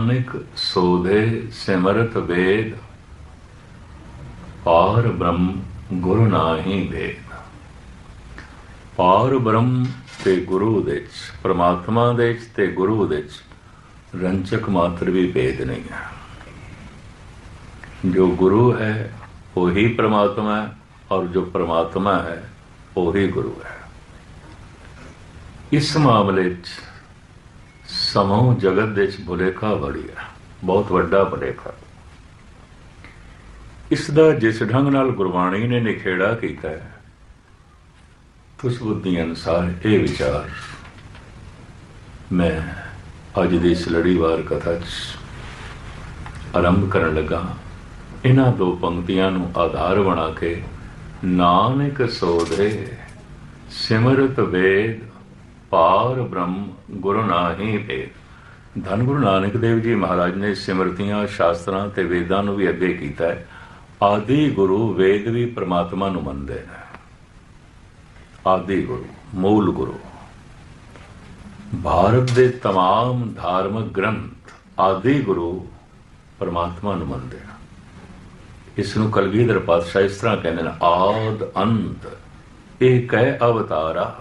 ਨਾਨਕ ਸੋਧੇ ਸਿਮਰਤ ਵੇਦ, ਪਾਰ ਬ੍ਰਹਮ ਗੁਰੂ ਨਾਹੀ ਵੇਦ। ਪਾਰ ਬ੍ਰਹਮ ਤੇ ਗੁਰੂ ਦੇ ਚ, ਪ੍ਰਮਾਤਮਾ ਦੇ ਚ ਤੇ ਗੁਰੂ ਦੇ ਚ ਰੰਚਕ ਮਾਤਰ ਵੀ ਭੇਦ ਨਹੀਂ ਹੈ। ਜੋ ਗੁਰੂ ਹੈ, ਉਹੀ ਪ੍ਰਮਾਤਮਾ ਹੈ ਔਰ ਜੋ ਪ੍ਰਮਾਤਮਾ ਹੈ, ਉਹੀ ਗੁਰੂ ਹੈ। ਇਸ ਮਾਮਲੇ 'ਚ ਸਮੂਹ ਜਗਤ ਦੇ 'ਚ ਭੁਲੇਖਾ ਬੜੀ ਹੈ ਬਹੁਤ ਵੱਡਾ ਭੁਲੇਖਾ ਇਸ ਦਾ ਜਿਸ ਢੰਗ ਨਾਲ ਗੁਰਬਾਣੀ ਨੇ ਨਿਖੇੜਾ ਕੀਤਾ ਹੈ ਤੁਸ ਬੁੱਧੀ ਅਨਸਾਰ ਇਹ ਵਿਚਾਰ, ਮੈਂ ਅੱਜ ਦੀ ਇਸ ਲੜੀਵਾਰ ਕਥਾ 'ਚ ਆਰੰਭ ਕਰਨ ਲੱਗਾ ਇਹਨਾਂ ਦੋ ਪੰਕਤੀਆਂ ਨੂੰ ਆਧਾਰ ਬਣਾ ਕੇ ਨਾਨਕ ਸੋਧੇ ਸਿਮਰਤ ਵੇਦ ਪਾਰ ਬ੍ਰਹਮ ਗੁਰੂ ਨਾਹੀ ਭੇਦ ਧੰਨ ਗੁਰੂ ਨਾਨਕ ਦੇਵ ਜੀ ਮਹਾਰਾਜ ਨੇ ਸਿਮਰਤੀਆਂ ਸ਼ਾਸਤਰਾਂ ਤੇ ਵੇਦਾਂ ਨੂੰ ਵੀ ਅੱਗੇ ਕੀਤਾ ਹੈ ਆਦਿ ਗੁਰੂ ਵੇਦ ਵੀ ਪ੍ਰਮਾਤਮਾ ਨੂੰ ਮੰਨਦੇ ਨੇ ਆਦਿ ਗੁਰੂ ਮੂਲ ਗੁਰੂ ਭਾਰਤ ਦੇ तमाम ਧਾਰਮਿਕ ਗ੍ਰੰਥ ਆਦਿ ਗੁਰੂ ਪਰਮਾਤਮਾ ਨੂੰ ਮੰਨਦੇ ਨੇ ਇਸ ਨੂੰ ਕਲਗੀਧਰ ਪਾਤਸ਼ਾਹ ਇਸ ਤਰ੍ਹਾਂ ਕਹਿੰਦੇ ਨੇ ਆਦ ਅੰਤ ਇੱਕ ਹੈ ਅਵਤਾਰਾ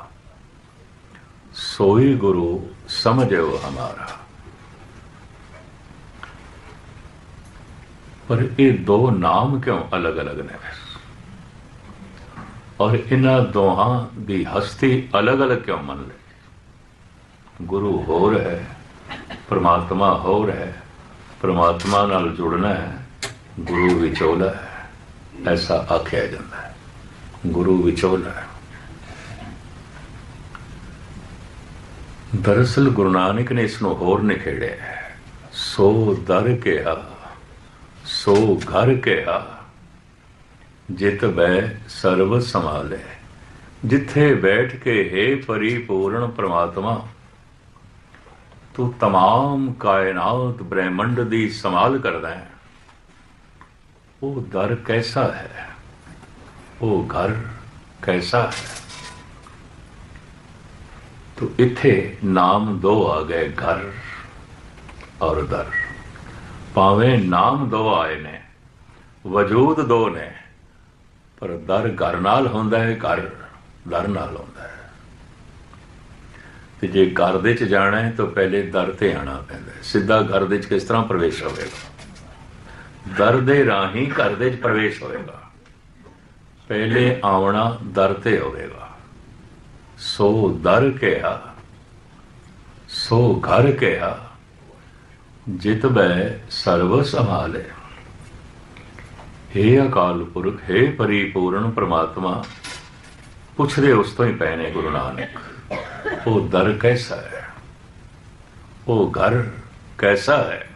ਸੋਈ ਗੁਰੂ ਸਮਝਿਓ ਹਮਾਰਾ। ਪਰ ਇਹ ਦੋ ਨਾਮ ਕਿਉਂ ਅਲੱਗ-ਅਲੱਗ ਨੇ? ਔਰ ਇਹਨਾਂ ਦੋਹਾਂ ਦੀ ਹਸਤੀ ਅਲੱਗ-ਅਲੱਗ ਕਿਉਂ ਮੰਨ ਲਈ ਗੁਰੂ ਹੋਰ ਹੈ, ਪਰਮਾਤਮਾ ਹੋਰ ਹੈ, ਪਰਮਾਤਮਾ ਨਾਲ ਜੁੜਨਾ ਹੈ, ਗੁਰੂ ਵਿਚੋਲਾ ਹੈ, ਐਸਾ ਆਖਿਆ ਜਾਂਦਾ ਹੈ। ਗੁਰੂ ਵਿਚੋਲਾ ਹੈ। ਦਰਅਸਲ ਗੁਰੂ ਨਾਨਕ ਨੇ ਇਸ ਨੂੰ ਹੋਰ ਨਿਖੇੜਿਆ ਹੈ ਸੋ ਦਰ ਕਿਹਾ ਸੋ ਘਰ ਕਿਹਾ ਜਿਤ ਬੈ ਸਰਬ ਸੰਭਾਲੇ ਜਿੱਥੇ ਬੈਠ ਕੇ ਹੈ ਪਰਿਪੂਰਨ ਪ੍ਰਮਾਤਮਾ ਤੂੰ तमाम ਕਾਇਨਾਤ ਬ੍ਰਹਿਮੰਡ ਦੀ ਸੰਭਾਲ ਕਰਦਾ ਹੈ ਉਹ ਦਰ ਕੈਸਾ ਹੈ ਉਹ ਘਰ ਕੈਸਾ ਹੈ ਤੋ ਇੱਥੇ ਨਾਮ ਦੋ ਆ ਗਏ ਘਰ ਔਰ ਦਰ ਭਾਵੇਂ ਨਾਮ ਦੋ ਆਏ ਨੇ ਵਜੂਦ ਦੋ ਨੇ ਪਰ ਦਰ ਘਰ ਨਾਲ ਹੁੰਦਾ ਹੈ ਘਰ ਦਰ ਨਾਲ ਹੁੰਦਾ ਹੈ ਤੇ ਜੇ ਘਰ ਦੇ ਚ ਜਾਣਾ ਹੈ ਤਾਂ ਪਹਿਲੇ ਦਰ ਤੇ ਆਣਾ ਪੈਂਦਾ ਹੈ ਸਿੱਧਾ ਘਰ ਦੇ ਚ ਕਿਸ ਤਰ੍ਹਾਂ ਪ੍ਰਵੇਸ਼ ਹੋਵੇਗਾ ਦਰ ਦੇ ਰਾਹੀਂ ਘਰ ਦੇ ਚ ਪ੍ਰਵੇਸ਼ ਹੋਵੇਗਾ ਪਹਿਲੇ ਆਉਣਾ ਦਰ ਤੇ ਹੋਵੇਗਾ ਸੋ ਦਰ ਕਿਹਾ, ਸੋ ਘਰ ਕਿਹਾ, ਜਿਤ ਬੈ ਸਰਵ ਸੰਭਾਲੇ। हे ਅਕਾਲ ਪੁਰਖ हे ਪਰਿਪੂਰਨ ਪ੍ਰਮਾਤਮਾ ਪੁੱਛਦੇ ਉਸ ਤੋਂ ਹੀ ਪੈਣੇ ਗੁਰੂ ਨਾਨਕ, ਉਹ ਦਰ ਕੈਸਾ ਹੈ? ਉਹ ਘਰ ਕੈਸਾ ਹੈ?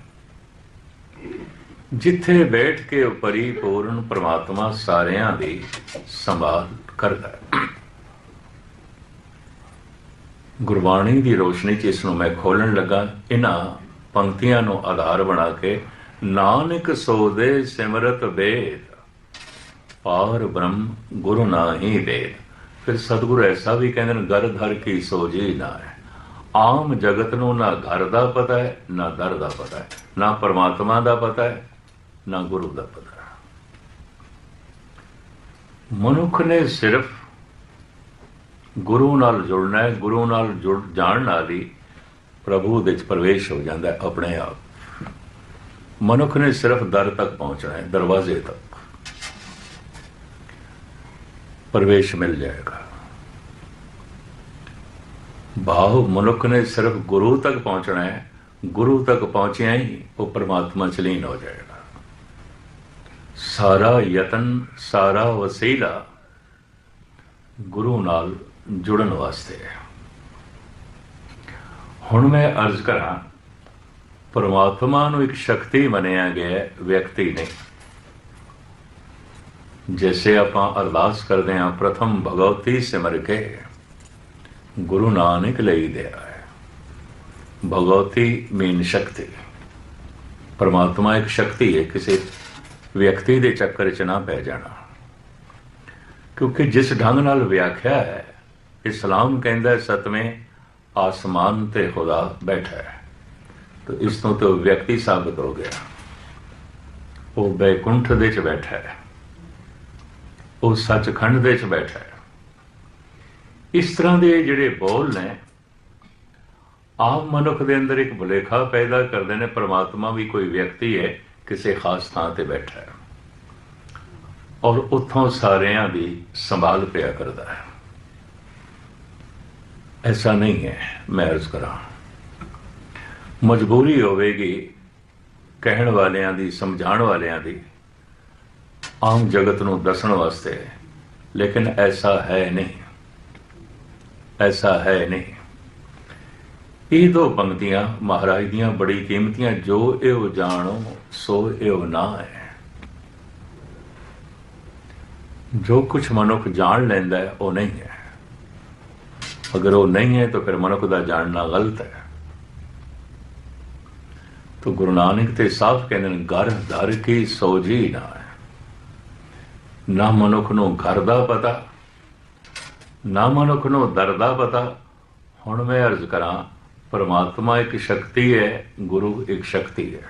ਜਿੱਥੇ ਬੈਠ ਕੇ ਉਹ ਪਰਿਪੂਰਨ ਪ੍ਰਮਾਤਮਾ ਸਾਰਿਆਂ ਦੀ ਸੰਭਾਲ ਕਰਦਾ ਹੈ। ਗੁਰਬਾਣੀ ਦੀ ਰੋਸ਼ਨੀ 'ਚ ਇਸ ਨੂੰ ਮੈਂ ਖੋਲਣ ਲੱਗਾ ਇਹਨਾਂ ਪੰਕਤੀਆਂ ਨੂੰ ਆਧਾਰ ਬਣਾ ਕੇ, ਨਾਨਕ ਸੋਦੇ ਸਿਮਰਤ ਵੇਦ, ਪਾਰ ਬ੍ਰਹਮ ਗੁਰੂ ਨਾਹੀ ਵੇਦ। ਫਿਰ ਸਤਿਗੁਰੂ ਐਸਾ ਵੀ ਕਹਿੰਦੇ ਨੇ ਗਰ ਧਰ ਕੀ ਸੋਜੀ ਨਾ ਹੈ। ਆਮ ਜਗਤ ਨੂੰ ਨਾ ਘਰ ਦਾ ਪਤਾ ਹੈ, ਨਾ ਦਰ ਦਾ ਪਤਾ ਹੈ, ਨਾ ਪਰਮਾਤਮਾ ਦਾ ਪਤਾ ਹੈ, ਨਾ ਗੁਰੂ ਦਾ ਪਤਾ ਹੈ। ਮਨੁੱਖ ਨੇ ਸਿਰਫ ਗੁਰੂ ਨਾਲ ਜੁੜਨਾ ਹੈ, ਗੁਰੂ ਨਾਲ ਜੁੜ ਜਾਣ ਨਾਲ ਹੀ ਪ੍ਰਭੂ ਦੇ ਵਿੱਚ ਪ੍ਰਵੇਸ਼ ਹੋ ਜਾਂਦਾ ਹੈ ਆਪਣੇ ਆਪ। ਮਨੁੱਖ ਨੇ ਸਿਰਫ ਦਰ ਤੱਕ ਪਹੁੰਚਣਾ ਹੈ, ਦਰਵਾਜ਼ੇ ਤੱਕ। ਪ੍ਰਵੇਸ਼ ਮਿਲ ਜਾਏਗਾ। ਭਾਵ ਮਨੁੱਖ ਨੇ ਸਿਰਫ ਗੁਰੂ ਤੱਕ ਪਹੁੰਚਣਾ ਹੈ, ਗੁਰੂ ਤੱਕ ਪਹੁੰਚਿਆ ਹੀ ਉਹ ਪਰਮਾਤਮਾ ਚ ਲੀਨ ਹੋ ਜਾਏਗਾ। ਸਾਰਾ ਯਤਨ, ਸਾਰਾ ਵਸੀਲਾ ਗੁਰੂ ਨਾਲ ਜੁੜਨ ਵਾਸਤੇ। ਹੁਣ ਮੈਂ ਅਰਜ਼ ਕਰਾਂ, ਪਰਮਾਤਮਾ ਨੂੰ ਇੱਕ ਸ਼ਕਤੀ ਮੰਨਿਆ ਗਿਆ ਵਿਅਕਤੀ ਨੇ। ਜੈਸੇ ਆਪਾਂ ਅਰਦਾਸ ਕਰਦੇ ਹਾਂ, ਪ੍ਰਥਮ ਭਗਵਤੀ ਸਿਮਰ ਕੇ, ਗੁਰੂ ਨਾਨਕ ਲਈ ਦੇ ਹੈ। ਭਗਵਤੀ ਮੀਨ ਸ਼ਕਤੀ। ਪਰਮਾਤਮਾ ਇੱਕ ਸ਼ਕਤੀ ਹੈ, ਕਿਸੇ ਵਿਅਕਤੀ ਦੇ ਚੱਕਰ 'ਚ ਨਾ ਪੈ ਜਾਣਾ। ਕਿਉਂਕਿ ਜਿਸ ਢੰਗ ਨਾਲ ਵਿਆਖਿਆ ਹੈ ਇਸਲਾਮ ਕਹਿੰਦਾ ਸਤਵੇਂ ਆਸਮਾਨ ਤੇ ਖੁਦਾ ਬੈਠਾ ਹੈ। ਤਾਂ ਇਸ ਤੋਂ ਤਾਂ ਵਿਅਕਤੀ ਸਾਬਤ ਹੋ ਗਿਆ। ਉਹ ਬੈਕੁੰਠ ਦੇ ਚ ਬੈਠਾ ਹੈ। ਉਹ ਸੱਚਖੰਡ ਦੇ ਵਿੱਚ ਬੈਠਾ ਹੈ। ਇਸ ਤਰ੍ਹਾਂ ਦੇ ਜਿਹੜੇ ਬੋਲ ਨੇ ਆਮ ਮਨੁੱਖ ਦੇ ਅੰਦਰ ਇੱਕ ਬੁਲੇਖਾ ਪੈਦਾ ਕਰਦੇ ਨੇ, ਪ੍ਰਮਾਤਮਾ ਵੀ ਕੋਈ ਵਿਅਕਤੀ ਹੈ, ਕਿਸੇ ਖਾਸ ਥਾਂ ਤੇ ਬੈਠਾ ਹੈ। ਔਰ ਉੱਥੋਂ ਸਾਰਿਆਂ ਦੀ ਸੰਭਾਲ ਪਿਆ ਕਰਦਾ ਹੈ। ਐਸਾ ਨਹੀਂ ਹੈ, ਮੈਂ ਅਰਜ਼ ਕਰਾਂ। ਮਜਬੂਰੀ ਹੋਵੇਗੀ ਕਹਿਣ ਵਾਲਿਆਂ ਦੀ, ਸਮਝਾਉਣ ਵਾਲਿਆਂ ਦੀ, ਆਮ ਜਗਤ ਨੂੰ ਦੱਸਣ ਵਾਸਤੇ, ਲੇਕਿਨ ਐਸਾ ਹੈ ਨਹੀਂ। ਐਸਾ ਹੈ ਨਹੀਂ। ਇਹ ਦੋ ਪੰਕਤੀਆਂ ਮਹਾਰਾਜ ਦੀਆਂ ਬੜੀ ਕੀਮਤੀਆਂ, ਜੋ ਇਹ ਜਾਣੋ, ਸੋ ਇਹ ਨਾ ਹੈ। ਜੋ ਕੁਝ ਮਨੁੱਖ ਜਾਣ ਲੈਂਦਾ ਹੈ, ਉਹ ਨਹੀਂ ਹੈ। ਅਗਰ ਉਹ ਨਹੀਂ ਹੈ, ਤਾਂ ਫਿਰ ਮਨੁੱਖ ਦਾ ਜਾਣਨਾ ਗਲਤ ਹੈ। ਤੋ ਗੁਰੂ ਨਾਨਕ ਤੇ ਸਾਫ਼ ਕਹਿੰਦੇ ਨੇ, ਘਰ ਧਰ ਕੀ ਸੋਝੀ ਨਾ ਹੈ। ਨਾ ਮਨੁੱਖ ਨੂੰ ਘਰ ਦਾ ਪਤਾ, ਨਾ ਮਨੁੱਖ ਨੂੰ ਦਰ ਦਾ ਪਤਾ। ਹੁਣ ਮੈਂ ਅਰਜ਼ ਕਰਾਂ, ਪਰਮਾਤਮਾ ਇੱਕ ਸ਼ਕਤੀ ਹੈ, ਗੁਰੂ ਇੱਕ ਸ਼ਕਤੀ ਹੈ।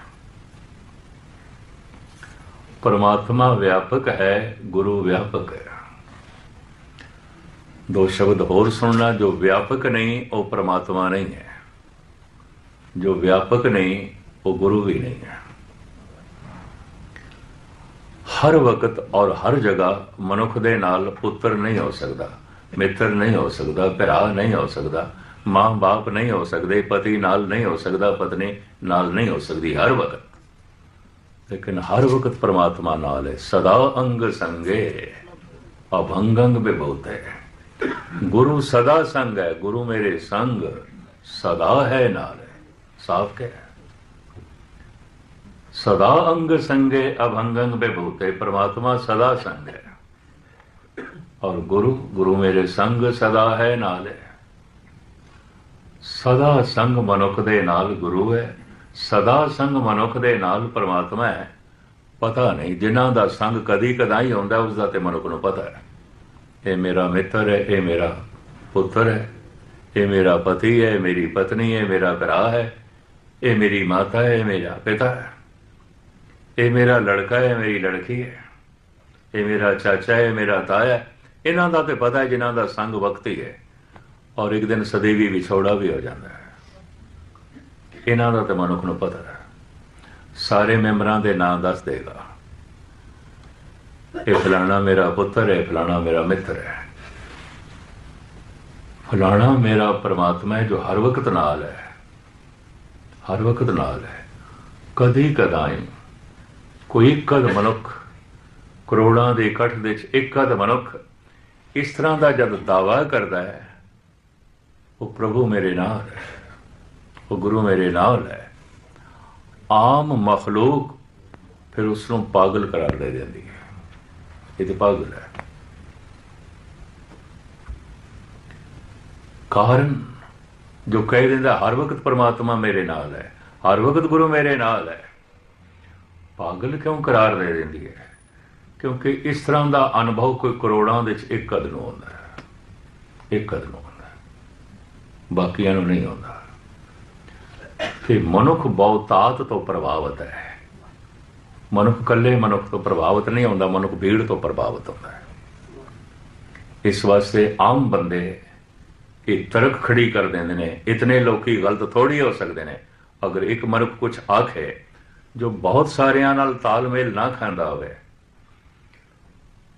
ਪਰਮਾਤਮਾ ਵਿਆਪਕ ਹੈ, ਗੁਰੂ ਵਿਆਪਕ ਹੈ। ਦੋ ਸ਼ਬਦ ਹੋਰ ਸੁਣਨਾ ਜੋ ਵਿਆਪਕ ਨਹੀਂ, ਉਹ ਪਰਮਾਤਮਾ ਨਹੀਂ ਹੈ। ਜੋ ਵਿਆਪਕ ਨਹੀਂ, ਉਹ ਗੁਰੂ ਵੀ ਨਹੀਂ ਹੈ। ਹਰ ਵਕਤ ਔਰ ਹਰ ਜਗ੍ਹਾ ਮਨੁੱਖ ਦੇ ਨਾਲ ਪੁੱਤਰ ਨਹੀਂ ਹੋ ਸਕਦਾ, ਮਿੱਤਰ ਨਹੀਂ ਹੋ ਸਕਦਾ, ਭਰਾ ਨਹੀਂ ਹੋ ਸਕਦਾ, ਮਾਂ ਬਾਪ ਨਹੀਂ ਹੋ ਸਕਦੇ, ਪਤੀ ਨਾਲ ਨਹੀਂ ਹੋ ਸਕਦਾ, ਪਤਨੀ ਨਾਲ ਨਹੀਂ ਹੋ ਸਕਦੀ, ਹਰ ਵਕਤ। ਲੇਕਿਨ ਹਰ ਵਕਤ ਪਰਮਾਤਮਾ ਨਾਲ ਹੈ। ਸਦਾ ਅੰਗ ਸੰਗੇ ਅਭੰਗੰਗ ਬਿਭੂਤ ਹੈ। ਗੁਰੂ ਸਦਾ ਸੰਗ ਹੈ, ਗੁਰੂ ਮੇਰੇ ਸੰਗ, ਸਦਾ ਹੈ ਨਾਲ ਹੈ। ਸਾਫ਼ ਕਹਿ ਸਦਾ ਅੰਗ ਸੰਗੇ ਅਭੰਗੰਗ ਬਿਭੂਤੇ ਪ੍ਰਮਾਤਮਾ ਸਦਾ ਸੰਗ ਹੈ। ਔਰ ਗੁਰੂ ਗੁਰੂ ਮੇਰੇ ਸੰਗ ਸਦਾ ਹੈ, ਨਾਲ ਹੈ। ਸਦਾ ਸੰਗ ਮਨੁੱਖ ਦੇ ਨਾਲ ਗੁਰੂ ਹੈ, ਸਦਾ ਸੰਗ ਮਨੁੱਖ ਦੇ ਨਾਲ ਪ੍ਰਮਾਤਮਾ ਹੈ। ਪਤਾ ਨਹੀਂ, ਜਿਨ੍ਹਾਂ ਦਾ ਸੰਗ ਕਦੀ ਕਦਾਈ ਹੁੰਦਾ ਉਸ ਦਾ ਤੇ ਮਨੁੱਖ ਨੂੰ ਪਤਾ ਹੈ। ਇਹ ਮੇਰਾ ਮਿੱਤਰ ਹੈ ਇਹ ਮੇਰਾ ਪੁੱਤਰ ਹੈ ਇਹ ਮੇਰਾ ਪਤੀ ਹੈ ਮੇਰੀ ਪਤਨੀ ਹੈ ਮੇਰਾ ਭਰਾ ਹੈ ਇਹ ਮੇਰੀ ਮਾਤਾ ਹੈ ਇਹ ਮੇਰਾ ਪਿਤਾ ਹੈ ਇਹ ਮੇਰਾ ਲੜਕਾ ਹੈ ਮੇਰੀ ਲੜਕੀ ਹੈ ਇਹ ਮੇਰਾ ਚਾਚਾ ਹੈ ਮੇਰਾ ਤਾਇਆ ਹੈ ਇਹਨਾਂ ਦਾ ਤੇ ਪਤਾ ਹੈ ਜਿਨ੍ਹਾਂ ਦਾ ਸੰਗ ਵਕਤੀ ਹੈ ਔਰ ਇੱਕ ਦਿਨ ਸਦੀਵੀ ਵਿਛੋੜਾ ਵੀ ਹੋ ਜਾਂਦਾ ਹੈ ਇਹਨਾਂ ਦਾ ਤੇ ਮਨੁੱਖ ਨੂੰ ਪਤਾ ਹੈ ਸਾਰੇ ਮੈਂਬਰਾਂ ਦੇ ਨਾਂ ਦੱਸ ਦੇਗਾ। ਇਹ ਫਲਾਣਾ ਮੇਰਾ ਪੁੱਤਰ ਹੈ, ਫਲਾਣਾ ਮੇਰਾ ਮਿੱਤਰ ਹੈ। ਫਲਾਣਾ ਮੇਰਾ ਪਰਮਾਤਮਾ ਹੈ ਜੋ ਹਰ ਵਕਤ ਨਾਲ ਹੈ। ਹਰ ਵਕਤ ਨਾਲ ਹੈ। ਕਦੀ ਕਦਾਈ ਕੋਈ ਕਦ ਮਨੁੱਖ ਕਰੋੜਾਂ ਦੇ ਇਕੱਠ ਦੇ ਵਿੱਚ ਇੱਕ ਕਦ ਮਨੁੱਖ ਇਸ ਤਰ੍ਹਾਂ ਦਾ ਜਦ ਦਾਵਾ ਕਰਦਾ ਹੈ, ਉਹ ਪ੍ਰਭੂ ਮੇਰੇ ਨਾਲ ਹੈ। ਉਹ ਗੁਰੂ ਮੇਰੇ ਨਾਲ ਹੈ। ਆਮ ਮਖਲੂਕ ਫਿਰ ਉਸ ਨੂੰ ਪਾਗਲ ਕਰਾਰ ਦੇ ਦਿੰਦੀ ਹੈ। ਇਹ ਤੇ ਪਾਗਲ ਹੈ। ਕਾਰਨ ਜੋ ਕਹਿ ਦਿੰਦਾ, ਹਰ ਵਕਤ ਪਰਮਾਤਮਾ ਮੇਰੇ ਨਾਲ ਹੈ, ਹਰ ਵਕਤ ਗੁਰੂ ਮੇਰੇ ਨਾਲ ਹੈ। ਪਾਗਲ ਕਿਉਂ ਕਰਾਰ ਦੇ ਦਿੰਦੀ ਹੈ? ਕਿਉਂਕਿ ਇਸ ਤਰ੍ਹਾਂ ਦਾ ਅਨੁਭਵ ਕੋਈ ਕਰੋੜਾਂ ਦੇ ਵਿੱਚ ਇੱਕ ਕਦ ਨੂੰ ਆਉਂਦਾ। ਹੈ ਇੱਕ ਕਦ ਨੂੰ ਆਉਂਦਾ। ਹੈ ਬਾਕੀਆਂ ਨੂੰ ਨਹੀਂ ਆਉਂਦਾ। ਫਿਰ ਮਨੁੱਖ ਬਹੁਤਾਤ ਤੋਂ ਪ੍ਰਭਾਵਿਤ ਹੈ। ਮਨੁੱਖ ਇਕੱਲੇ ਮਨੁੱਖ ਤੋਂ ਪ੍ਰਭਾਵਿਤ ਨਹੀਂ ਹੁੰਦਾ, ਮਨੁੱਖ ਭੀੜ ਤੋਂ ਪ੍ਰਭਾਵਿਤ ਹੁੰਦਾ ਹੈ। ਇਸ ਵਾਸਤੇ ਆਮ ਬੰਦੇ ਇਹ ਤਰਕ ਖੜੀ ਕਰ ਦਿੰਦੇ ਨੇ, ਇਤਨੇ ਲੋਕੀ ਗਲਤ ਥੋੜੀ ਹੋ ਸਕਦੇ ਨੇ। ਅਗਰ ਇੱਕ ਮਨੁੱਖ ਕੁਝ ਆਖੇ, ਜੋ ਬਹੁਤ ਸਾਰਿਆਂ ਨਾਲ ਤਾਲਮੇਲ ਨਾ ਖਾਂਦਾ ਹੋਵੇ,